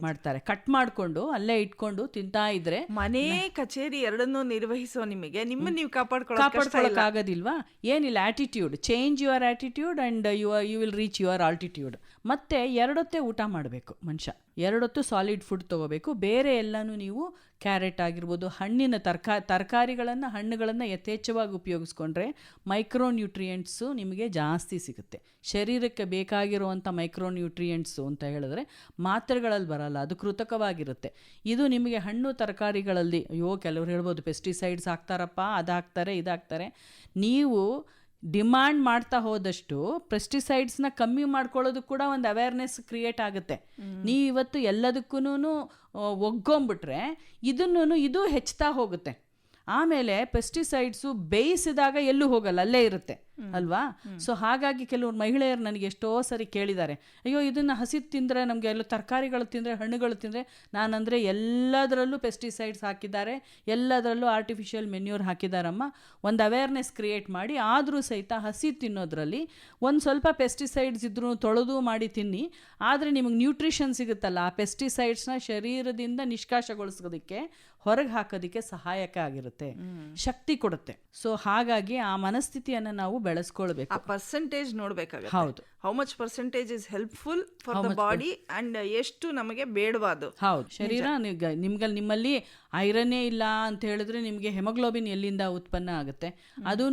ಮಾಡ್ತಾರೆ. ಕಟ್ ಮಾಡಿಕೊಂಡು ಅಲ್ಲೇ ಇಟ್ಕೊಂಡು ತಿಂತಾ ಇದ್ರೆ ಮನೆ ಕಚೇರಿ ಎರಡನ್ನೂ ನಿರ್ವಹಿಸೋ ನಿಮಗೆ ನಿಮ್ಮ ನೀವು ಕಾಪಾಡ್ಕೊಳ್ಳೋ ಕಾಪಾಡ್ಕೊಳ್ಳೋಕ್ಕಾಗೋದಿಲ್ವಾ ಏನಿಲ್ಲ attitude change your attitude and your you will reach your altitude ಮತ್ತೆ ಎರಡೊತ್ತೆ ಊಟ ಮಾಡಬೇಕು ಮನುಷ್ಯ. ಎರಡೊತ್ತು ಸಾಲಿಡ್ ಫುಡ್ ತಗೋಬೇಕು. ಬೇರೆ ಎಲ್ಲನೂ ನೀವು ಕ್ಯಾರೆಟ್ ಆಗಿರ್ಬೋದು, ಹಣ್ಣಿನ ತರಕಾ, ತರಕಾರಿಗಳನ್ನು ಹಣ್ಣುಗಳನ್ನು ಯಥೇಚ್ಛವಾಗಿ ಉಪಯೋಗಿಸ್ಕೊಂಡ್ರೆ ಮೈಕ್ರೋನ್ಯೂಟ್ರಿಯೆಂಟ್ಸು ನಿಮಗೆ ಜಾಸ್ತಿ ಸಿಗುತ್ತೆ. ಶರೀರಕ್ಕೆ ಬೇಕಾಗಿರುವಂಥ ಮೈಕ್ರೋ ನ್ಯೂಟ್ರಿಯೆಂಟ್ಸು ಅಂತ ಹೇಳಿದ್ರೆ ಮಾತ್ರೆಗಳಲ್ಲಿ ಬರಲ್ಲ, ಅದು ಕೃತಕವಾಗಿರುತ್ತೆ. ಇದು ನಿಮಗೆ ಹಣ್ಣು ತರಕಾರಿಗಳಲ್ಲಿ, ಅಯ್ಯೋ, ಕೆಲವರು ಹೇಳ್ಬೋದು ಪೆಸ್ಟಿಸೈಡ್ಸ್ ಹಾಕ್ತಾರಪ್ಪ ಅದು ಹಾಕ್ತಾರೆ ಇದಾಗ್ತಾರೆ ನೀವು ಡಿಮಾಂಡ್ ಮಾಡ್ತಾ ಹೋದಷ್ಟು ಪೆಸ್ಟಿಸೈಡ್ಸ್ನ ಕಮ್ಮಿ ಮಾಡ್ಕೊಳ್ಳೋದು ಕೂಡ ಒಂದು ಅವೇರ್ನೆಸ್ ಕ್ರಿಯೇಟ್ ಆಗುತ್ತೆ. ನೀವು ಇವತ್ತು ಎಲ್ಲದಕ್ಕೂ ಒಗ್ಗೊಂಬಿಟ್ರೆ ಇದನ್ನು ಇದು ಹೆಚ್ಚುತ್ತಾ ಹೋಗುತ್ತೆ. ಆಮೇಲೆ ಪೆಸ್ಟಿಸೈಡ್ಸು ಬೇಯಿಸಿದಾಗ ಎಲ್ಲೂ ಹೋಗಲ್ಲ ಅಲ್ಲೇ ಇರುತ್ತೆ ಅಲ್ವಾ? ಸೊ ಹಾಗಾಗಿ ಕೆಲವರು ಮಹಿಳೆಯರು ನನಗೆ ಎಷ್ಟೋ ಸರಿ ಕೇಳಿದ್ದಾರೆ ಅಯ್ಯೋ ಇದನ್ನು ಹಸಿ ತಿಂದರೆ ನಮಗೆ ಎಲ್ಲ ತರಕಾರಿಗಳು ತಿಂದರೆ ಹಣ್ಣುಗಳು ತಿಂದರೆ ನಾನಂದರೆ ಎಲ್ಲದರಲ್ಲೂ ಪೆಸ್ಟಿಸೈಡ್ಸ್ ಹಾಕಿದ್ದಾರೆ ಎಲ್ಲದರಲ್ಲೂ ಆರ್ಟಿಫಿಷಿಯಲ್ ಮೆನ್ಯೂರ್ ಹಾಕಿದಾರಮ್ಮ ಒಂದು ಅವೇರ್ನೆಸ್ ಕ್ರಿಯೇಟ್ ಮಾಡಿ ಆದರೂ ಸಹಿತ ಹಸಿ ತಿನ್ನೋದ್ರಲ್ಲಿ ಒಂದು ಸ್ವಲ್ಪ ಪೆಸ್ಟಿಸೈಡ್ಸ್ ಇದ್ರೂ ತೊಳೆದು ಮಾಡಿ ತಿನ್ನಿ ಆದರೆ ನಿಮಗೆ ನ್ಯೂಟ್ರಿಷನ್ ಸಿಗುತ್ತಲ್ಲ ಆ ಪೆಸ್ಟಿಸೈಡ್ಸ್ನ ಶರೀರದಿಂದ ನಿಷ್ಕಾಸಗೊಳಿಸೋದಕ್ಕೆ ಹೊರಗೆ ಹಾಕೋದಕ್ಕೆ ಸಹಾಯಕ ಆಗಿರುತ್ತೆ. ಶಕ್ತಿ ಕೊಡುತ್ತೆ. ಸೊ ಹಾಗಾಗಿ ಆ ಮನಸ್ಥಿತಿಯನ್ನು ನಾವು ಬೆಳೆಸ್ಕೊಳ್ಬೇಕು. ಆ ಪರ್ಸೆಂಟೇಜ್ ನೋಡ್ಬೇಕಾಗುತ್ತೆ. ಹೌದು. How much percentage is helpful for the body and ಎಷ್ಟು ನಮಗೆ ಬೇಡವಾದು ಹೌದು. ಶರೀರ ನಿಮ್ಗೆ ನಿಮ್ಗಲ್ಲಿ ನಿಮ್ಮಲ್ಲಿ ಐರನ್ನೇ ಇಲ್ಲ ಅಂತ ಹೇಳಿದ್ರೆ ನಿಮಗೆ ಹೆಮಗ್ಲೋಬಿನ್ ಎಲ್ಲಿಂದ ಉತ್ಪನ್ನ ಆಗುತ್ತೆ? ಅದೂ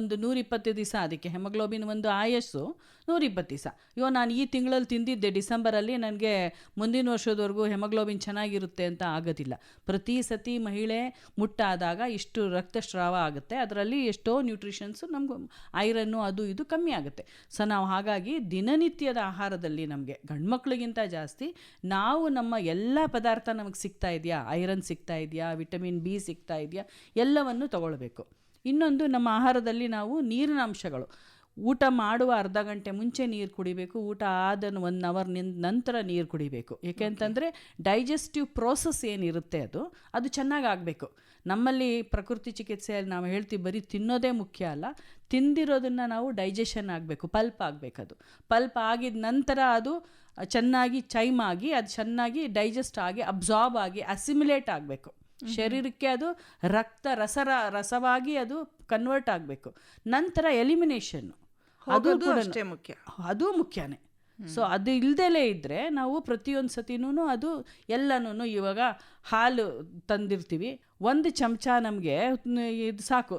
ಒಂದು ನೂರಿಪ್ಪತ್ತು ದಿವಸ ಅದಕ್ಕೆ. ಹೆಮಗ್ಲೋಬಿನ್ ಒಂದು ಆಯಸ್ಸು ನೂರಿಪ್ಪತ್ತು ದಿವಸ ಇವಾಗ ನಾನು ಈ ತಿಂಗಳಲ್ಲಿ ತಿಂದಿದ್ದೆ ಡಿಸೆಂಬರಲ್ಲಿ ನನಗೆ ಮುಂದಿನ ವರ್ಷದವರೆಗೂ ಹೆಮಗ್ಲೋಬಿನ್ ಚೆನ್ನಾಗಿರುತ್ತೆ ಅಂತ ಆಗೋದಿಲ್ಲ. ಪ್ರತಿ ಸತಿ ಮಹಿಳೆ ಮುಟ್ಟಾದಾಗ ಇಷ್ಟು ರಕ್ತಸ್ರಾವ ಆಗುತ್ತೆ. ಅದರಲ್ಲಿ ಎಷ್ಟೋ ನ್ಯೂಟ್ರಿಷನ್ಸು ನಮ್ಗೆ ಐರನ್ನು ಅದು ಇದು ಕಮ್ಮಿ ಆಗುತ್ತೆ. ಸೊ ನಾವು ಹಾಗಾಗಿ ದಿನನಿತ್ಯದ ಆಹಾರದಲ್ಲಿ ನಮಗೆ ಗಂಡ್ಮಕ್ಳಿಗಿಂತ ಜಾಸ್ತಿ ನಾವು ನಮ್ಮ ಎಲ್ಲ ಪದಾರ್ಥ ನಮಗೆ ಸಿಗ್ತಾ ಇದೆಯಾ? ಐರನ್ ಸಿಗ್ತಾ ಇದೆಯಾ ವಿಟಮಿನ್ ಬಿ ಸಿಗ್ತಾ ಇದೆಯಾ ಎಲ್ಲವನ್ನು ತಗೊಳ್ಬೇಕು. ಇನ್ನೊಂದು ನಮ್ಮ ಆಹಾರದಲ್ಲಿ ನಾವು ನೀರಿನ ಅಂಶಗಳು. ಊಟ ಮಾಡುವ ಅರ್ಧ ಗಂಟೆ ಮುಂಚೆ ನೀರು ಕುಡಿಬೇಕು ಊಟ ಆದ ಒನ್ ಅವರ್ ನಂತರ ನೀರು ಕುಡಿಬೇಕು. ಏಕೆಂತಂದರೆ ಡೈಜೆಸ್ಟಿವ್ ಪ್ರೋಸೆಸ್ ಏನಿರುತ್ತೆ ಅದು ಅದು ಚೆನ್ನಾಗಿ ಆಗಬೇಕು ನಮ್ಮಲ್ಲಿ ಪ್ರಕೃತಿ ಚಿಕಿತ್ಸೆಯಲ್ಲಿ ನಾವು ಹೇಳ್ತೀವಿ ಬರೀ ತಿನ್ನೋದೇ ಮುಖ್ಯ ಅಲ್ಲ ತಿಂದಿರೋದನ್ನು ನಾವು ಡೈಜೆಷನ್ ಆಗಬೇಕು ಪಲ್ಪ್ ಆಗಬೇಕದು ಪಲ್ಪ್ ಆಗಿದ ನಂತರ ಅದು ಚೆನ್ನಾಗಿ ಚೈಮ್ ಆಗಿ ಅದು ಚೆನ್ನಾಗಿ ಡೈಜೆಸ್ಟ್ ಆಗಿ ಅಬ್ಸಾರ್ಬ್ ಆಗಿ ಅಸಿಮಿಲೇಟ್ ಆಗಬೇಕು. ಶರೀರಕ್ಕೆ ಅದು ರಕ್ತ ರಸರ ರಸವಾಗಿ ಅದು ಕನ್ವರ್ಟ್ ಆಗಬೇಕು. ನಂತರ ಎಲಿಮಿನೇಷನ್ನು ಅದು ಅಷ್ಟೇ ಮುಖ್ಯ. ಅದು ಮುಖ್ಯನೇ. ಸೊ ಅದು ಇಲ್ದಲೇ ಇದ್ದರೆ ನಾವು ಪ್ರತಿಯೊಂದು ಸತಿನೂ ಅದು ಎಲ್ಲನೂ ಇವಾಗ ಹಾಲು ತಂದಿರ್ತೀವಿ. ಒಂದು ಚಮಚ ನಮಗೆ ಇದು ಸಾಕು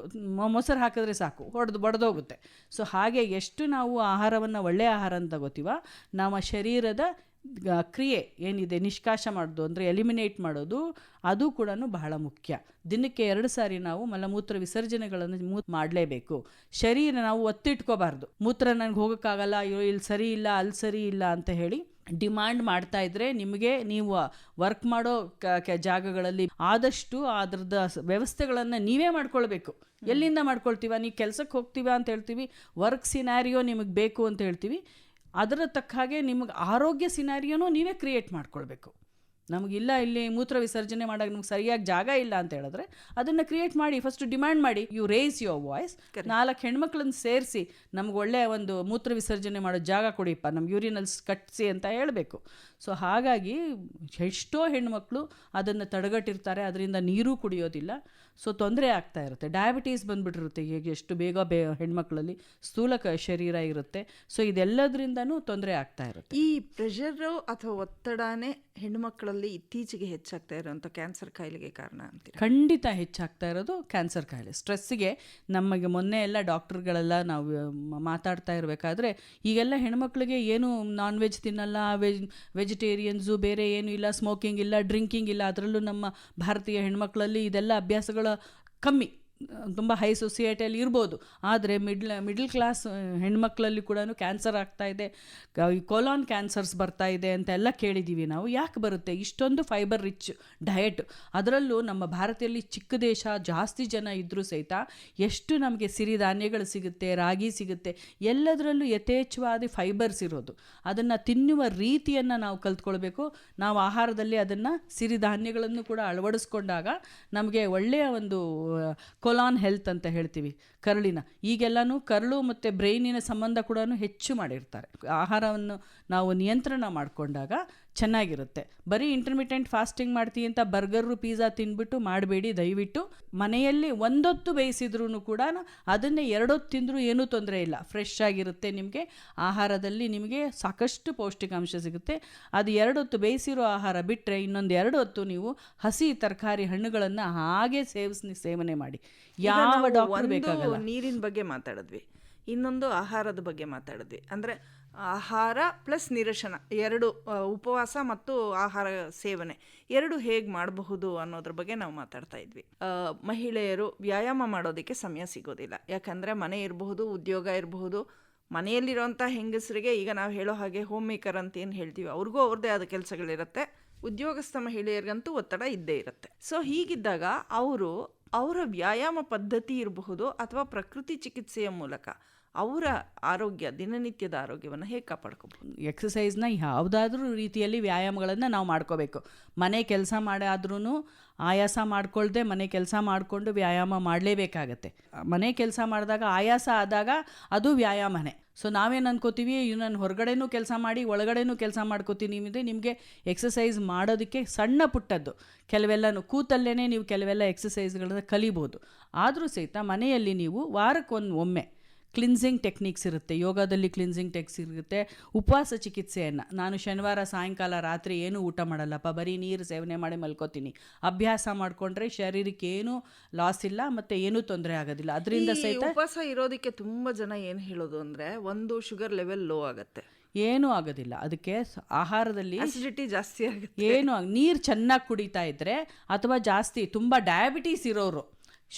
ಮೊಸರು ಹಾಕಿದ್ರೆ ಸಾಕು, ಹೊಡೆದು ಬಡ್ದೋಗುತ್ತೆ. ಸೊ ಹಾಗೆ ಎಷ್ಟು ನಾವು ಆಹಾರವನ್ನು ಒಳ್ಳೆಯ ಆಹಾರ ಅಂತ ತಗೋತೀವ ನಮ್ಮ ಶರೀರದ ಕ್ರಿಯೆ ಏನಿದೆ ನಿಷ್ಕಾಶ ಮಾಡೋದು, ಅಂದರೆ ಎಲಿಮಿನೇಟ್ ಮಾಡೋದು, ಅದು ಕೂಡ ಬಹಳ ಮುಖ್ಯ. ದಿನಕ್ಕೆ ಎರಡು ಸಾರಿ ನಾವು ಮಲಮೂತ್ರ ವಿಸರ್ಜನೆಗಳನ್ನು ಮೂ, ಮಾಡಲೇಬೇಕು. ಶರೀರ ನಾವು ಒತ್ತಿಟ್ಕೋಬಾರ್ದು. ಮೂತ್ರ ನನಗೆ ಹೋಗೋಕ್ಕಾಗಲ್ಲ, ಅಯ್ಯೋ, ಇಲ್ಲಿ ಸರಿ ಇಲ್ಲ, ಅಲ್ಲಿ ಸರಿ ಇಲ್ಲ ಅಂತ ಹೇಳಿ ಡಿಮ್ಯಾಂಡ್ ಮಾಡ್ತಾ ಇದ್ರೆ ನಿಮಗೆ ನೀವು ವರ್ಕ್ ಮಾಡೋ ಕ- ಜಾಗಗಳಲ್ಲಿ ಆದಷ್ಟು ಅದ್ರದ್ದು ವ್ಯವಸ್ಥೆಗಳನ್ನು ನೀವೇ ಮಾಡ್ಕೊಳ್ಬೇಕು. ಎಲ್ಲಿಂದ ಮಾಡ್ಕೊಳ್ತೀವ? ನೀವು ಕೆಲಸಕ್ಕೆ ಹೋಗ್ತೀವ ಅಂತ ಹೇಳ್ತೀವಿ. ವರ್ಕ್ ಸಿನಾರಿಯೋ ನಿಮಗೆ ಬೇಕು ಅಂತ ಹೇಳ್ತೀವಿ. ಅದರ ತಕ್ಕ ಹಾಗೆ ನಿಮಗೆ ಆರೋಗ್ಯ ಸಿನಾರಿಯೋನೂ ನೀವೇ ಕ್ರಿಯೇಟ್ ಮಾಡ್ಕೊಳ್ಬೇಕು. ನಮಗಿಲ್ಲ ಇಲ್ಲಿ ಮೂತ್ರ ವಿಸರ್ಜನೆ ಮಾಡೋಕೆ ನಮ್ಗೆ ಸರಿಯಾಗಿ ಜಾಗ ಇಲ್ಲ ಅಂತ ಹೇಳಿದ್ರೆ ಅದನ್ನು ಕ್ರಿಯೇಟ್ ಮಾಡಿ ಫಸ್ಟ್ ಡಿಮ್ಯಾಂಡ್ ಮಾಡಿ ಯು ರೇಸ್ ಯುವರ್ ವಾಯ್ಸ್ ನಾಲ್ಕು ಹೆಣ್ಮಕ್ಳನ್ನ ಸೇರಿಸಿ ನಮ್ಗೆ ಒಳ್ಳೆಯ ಒಂದು ಮೂತ್ರ ವಿಸರ್ಜನೆ ಮಾಡೋ ಜಾಗ ಕೊಡಿಪ್ಪ ನಮ್ಮ ಯೂರಿನಲ್ಸ್ ಕಟ್ಸಿ ಅಂತ ಹೇಳಬೇಕು. ಸೊ ಹಾಗಾಗಿ ಎಷ್ಟೋ ಹೆಣ್ಮಕ್ಳು ಅದನ್ನು ತಡೆಗಟ್ಟಿರ್ತಾರೆ ಅದರಿಂದ ನೀರು ಕುಡಿಯೋದಿಲ್ಲ. ಸೊ ತೊಂದರೆ ಆಗ್ತಾ ಇರುತ್ತೆ. ಡಯಾಬಿಟೀಸ್ ಬಂದುಬಿಟ್ಟಿರುತ್ತೆ ಈಗ ಎಷ್ಟು ಬೇಗ ಬೇ ಹೆಣ್ಮಕ್ಳಲ್ಲಿ ಸ್ಥೂಲ ಶರೀರ ಇರುತ್ತೆ. ಸೊ ಇದೆಲ್ಲದರಿಂದನೂ ತೊಂದರೆ ಆಗ್ತಾ ಇರುತ್ತೆ. ಈ ಪ್ರೆಷರು ಅಥವಾ ಒತ್ತಡನೇ ಹೆಣ್ಣುಮಕ್ಕಳಲ್ಲಿ ಇತ್ತೀಚೆಗೆ ಹೆಚ್ಚಾಗ್ತಾ ಇರೋಂಥ ಕ್ಯಾನ್ಸರ್ ಕಾಯಿಲೆಗೆ ಕಾರಣ ಅಂತ ಖಂಡಿತ ಹೆಚ್ಚಾಗ್ತಾ ಇರೋದು ಕ್ಯಾನ್ಸರ್ ಕಾಯಿಲೆ. ಸ್ಟ್ರೆಸ್ಸಿಗೆ ನಮಗೆ ಮೊನ್ನೆ ಎಲ್ಲ ಡಾಕ್ಟರ್ಗಳೆಲ್ಲ ನಾವು ಮಾತಾಡ್ತಾ ಇರಬೇಕಾದ್ರೆ ಈಗೆಲ್ಲ ಹೆಣ್ಮಕ್ಳಿಗೆ ಏನು ನಾನ್ ವೆಜ್ ತಿನ್ನಲ್ಲ ವೆಜ್ ವೆಜಿಟೇರಿಯನ್ಸು, ಬೇರೆ ಏನು ಇಲ್ಲ ಸ್ಮೋಕಿಂಗ್ ಇಲ್ಲ ಡ್ರಿಂಕಿಂಗ್ ಇಲ್ಲ, ಅದರಲ್ಲೂ ನಮ್ಮ ಭಾರತೀಯ ಹೆಣ್ಮಕ್ಳಲ್ಲಿ ಇದೆಲ್ಲ ಅಭ್ಯಾಸಗಳ ಕಮ್ಮಿ. ತುಂಬ ಹೈ ಸೊಸೈಟಿಯಲ್ಲಿ ಇರ್ಬೋದು. ಆದರೆ ಮಿಡ್ಲ್ ಮಿಡ್ಲ್ ಕ್ಲಾಸ್ ಹೆಣ್ಮಕ್ಳಲ್ಲಿ ಕೂಡ ಕ್ಯಾನ್ಸರ್ ಆಗ್ತಾ ಇದೆ. ಕೊಲಾನ್ ಕ್ಯಾನ್ಸರ್ಸ್ ಬರ್ತಾ ಇದೆ ಅಂತ ಎಲ್ಲ ಕೇಳಿದ್ದೀವಿ ನಾವು. ಯಾಕೆ ಬರುತ್ತೆ? ಇಷ್ಟೊಂದು ಫೈಬರ್ ರಿಚ್ ಡಯಟ್ ಅದರಲ್ಲೂ ನಮ್ಮ ಭಾರತದಲ್ಲಿ ಚಿಕ್ಕ ದೇಶ, ಜಾಸ್ತಿ ಜನ ಇದ್ದರೂ ಸಹಿತ ಎಷ್ಟು ನಮಗೆ ಸಿರಿಧಾನ್ಯಗಳು ಸಿಗುತ್ತೆ, ರಾಗಿ ಸಿಗುತ್ತೆ, ಎಲ್ಲದರಲ್ಲೂ ಯಥೇಚ್ಛವಾದ ಫೈಬರ್ಸ್ ಇರೋದು. ಅದನ್ನು ತಿನ್ನುವ ರೀತಿಯನ್ನು ನಾವು ಕಲ್ತ್ಕೊಳ್ಬೇಕು. ನಾವು ಆಹಾರದಲ್ಲಿ ಅದನ್ನು ಸಿರಿಧಾನ್ಯಗಳನ್ನು ಕೂಡ ಅಳವಡಿಸ್ಕೊಂಡಾಗ ನಮಗೆ ಒಳ್ಳೆಯ ಒಂದು ಕೊಲಾನ್ ಹೆಲ್ತ್ ಅಂತ ಹೇಳ್ತೀವಿ, ಕರುಳಿನ. ಈಗೆಲ್ಲನೂ ಕರಳು ಮತ್ತು ಬ್ರೈನಿನ ಸಂಬಂಧ ಕೂಡ ಹೆಚ್ಚು ಮಾಡಿರ್ತಾರೆ. ಆಹಾರವನ್ನು ನಾವು ನಿಯಂತ್ರಣ ಮಾಡಿಕೊಂಡಾಗ ಚೆನ್ನಾಗಿರುತ್ತೆ. ಬರೀ ಇಂಟರ್ಮಿಟೆಂಟ್ ಫಾಸ್ಟಿಂಗ್ ಮಾಡ್ತೀವಿ ಅಂತ ಬರ್ಗರು ಪಿಜ್ಜಾ ತಿನ್ಬಿಟ್ಟು ಮಾಡಬೇಡಿ ದಯವಿಟ್ಟು. ಮನೆಯಲ್ಲಿ ಒಂದೊತ್ತು ಬೇಯಿಸಿದ್ರೂ ಕೂಡ ಅದನ್ನೇ ಎರಡೊತ್ತು ತಿಂದರೂ ಏನೂ ತೊಂದರೆ ಇಲ್ಲ. ಫ್ರೆಶ್ ಆಗಿರುತ್ತೆ ನಿಮಗೆ. ಆಹಾರದಲ್ಲಿ ನಿಮಗೆ ಸಾಕಷ್ಟು ಪೌಷ್ಟಿಕಾಂಶ ಸಿಗುತ್ತೆ. ಅದು ಎರಡೊತ್ತು ಬೇಯಿಸಿರೋ ಆಹಾರ ಬಿಟ್ಟರೆ ಇನ್ನೊಂದು ಎರಡು ಹೊತ್ತು ನೀವು ಹಸಿ ತರಕಾರಿ ಹಣ್ಣುಗಳನ್ನು ಹಾಗೆ ಸೇವಿಸ್ ಸೇವನೆ ಮಾಡಿ. ಯಾವ ಡಾಕ್ಟರ್ ಬೇಕಾಗಲ್ಲ. ನೀರಿನ ಬಗ್ಗೆ ಮಾತಾಡಿದ್ವಿ. ಇನ್ನೊಂದು ಆಹಾರದ ಬಗ್ಗೆ ಮಾತಾಡಿದ್ವಿ. ಅಂದರೆ ಆಹಾರ ಪ್ಲಸ್ ನಿರಶನ, ಎರಡು ಉಪವಾಸ ಮತ್ತು ಆಹಾರ ಸೇವನೆ. ಎರಡು ಹೇಗೆ ಮಾಡಬಹುದು ಅನ್ನೋದ್ರ ಬಗ್ಗೆ ನಾವು ಮಾತಾಡ್ತಾ ಇದ್ವಿ. ಮಹಿಳೆಯರು ವ್ಯಾಯಾಮ ಮಾಡೋದಕ್ಕೆ ಸಮಯ ಸಿಗೋದಿಲ್ಲ. ಯಾಕಂದರೆ ಮನೆ ಇರಬಹುದು, ಉದ್ಯೋಗ ಇರಬಹುದು ಮನೆಯಲ್ಲಿರೋಂಥ ಹೆಂಗಸರಿಗೆ ಈಗ ನಾವು ಹೇಳೋ ಹಾಗೆ ಹೋಮ್ ಮೇಕರ್ ಅಂತ ಏನು ಹೇಳ್ತೀವಿ, ಅವ್ರಿಗೂ ಅವ್ರದ್ದೇ ಆದ ಕೆಲಸಗಳಿರುತ್ತೆ. ಉದ್ಯೋಗಸ್ಥ ಮಹಿಳೆಯರಿಗಂತೂ ಒತ್ತಡ ಇದ್ದೇ ಇರುತ್ತೆ. ಸೊ ಹೀಗಿದ್ದಾಗ ಅವರು ಅವರ ವ್ಯಾಯಾಮ ಪದ್ಧತಿ ಇರಬಹುದು ಅಥವಾ ಪ್ರಕೃತಿ ಚಿಕಿತ್ಸೆಯ ಮೂಲಕ. ಅವರ ಆರೋಗ್ಯ, ದಿನನಿತ್ಯದ ಆರೋಗ್ಯವನ್ನು ಹೇಗೆ ಕಾಪಾಡ್ಕೋಬಹುದು? ಎಕ್ಸಸೈಸ್ನ ಯಾವುದಾದ್ರೂ ರೀತಿಯಲ್ಲಿ ವ್ಯಾಯಾಮಗಳನ್ನು ನಾವು ಮಾಡ್ಕೋಬೇಕು. ಮನೆ ಕೆಲಸ ಮಾಡಾದ್ರೂ ಆಯಾಸ ಮಾಡ್ಕೊಳ್ದೆ ಮನೆ ಕೆಲಸ ಮಾಡಿಕೊಂಡು ವ್ಯಾಯಾಮ ಮಾಡಲೇಬೇಕಾಗತ್ತೆ. ಮನೆ ಕೆಲಸ ಮಾಡಿದಾಗ ಆಯಾಸ ಆದಾಗ ಅದು ವ್ಯಾಯಾಮನೇ. ಸೊ ನಾವೇನು ಅನ್ಕೋತೀವಿ ಇವ್ ನಾನು ಹೊರಗಡೆನೂ ಕೆಲಸ ಮಾಡಿ, ಒಳಗಡೆನೂ ಕೆಲಸ ಮಾಡ್ಕೋತೀನಿ ಅಂದರೆ ನಿಮಗೆ ಎಕ್ಸಸೈಸ್ ಮಾಡೋದಕ್ಕೆ ಸಣ್ಣ ಪುಟ್ಟದ್ದು. ಕೆಲವೆಲ್ಲನೂ ಕೂತಲ್ಲೇ ನೀವು ಕೆಲವೆಲ್ಲ ಎಕ್ಸಸೈಸ್ಗಳನ್ನ ಕಲಿಬೋದು. ಆದರೂ ಸಹಿತ ಮನೆಯಲ್ಲಿ ನೀವು ವಾರಕ್ಕೊಂದು ಒಮ್ಮೆ ಕ್ಲಿನ್ಸಿಂಗ್ ಟೆಕ್ನಿಕ್ಸ್ ಇರುತ್ತೆ ಯೋಗದಲ್ಲಿ ಕ್ಲಿನ್ಸಿಂಗ್ ಟೆಕ್ಸ್ ಇರುತ್ತೆ ಉಪವಾಸ ಚಿಕಿತ್ಸೆಯನ್ನು. ನಾನು ಶನಿವಾರ ಸಾಯಂಕಾಲ ರಾತ್ರಿ ಏನೂ ಊಟ ಮಾಡಲ್ಲಪ್ಪ ಬರೀ ನೀರು ಸೇವನೆ ಮಾಡಿ ಮಲ್ಕೋತೀನಿ. ಅಭ್ಯಾಸ ಮಾಡಿಕೊಂಡ್ರೆ ಶರೀರಕ್ಕೆ ಏನು ಲಾಸ್ ಇಲ್ಲ ಮತ್ತೆ ಏನೂ ತೊಂದರೆ ಆಗೋದಿಲ್ಲ. ಅದರಿಂದ ಸಹಿತ ಉಪವಾಸ ಇರೋದಕ್ಕೆ ತುಂಬ ಜನ ಏನು ಹೇಳೋದು ಅಂದರೆ ಒಂದು ಶುಗರ್ ಲೆವೆಲ್ ಲೋ ಆಗುತ್ತೆ. ಏನೂ ಆಗೋದಿಲ್ಲ. ಅದಕ್ಕೆ ಆಹಾರದಲ್ಲಿ ಅಸಿಡಿಟಿ ಜಾಸ್ತಿ ಆಗುತ್ತೆ. ಏನು ನೀರು ಚೆನ್ನಾಗಿ ಕುಡಿತಾ ಇದ್ದರೆ ಅಥವಾ ಜಾಸ್ತಿ ತುಂಬ ಡಯಾಬಿಟೀಸ್ ಇರೋರು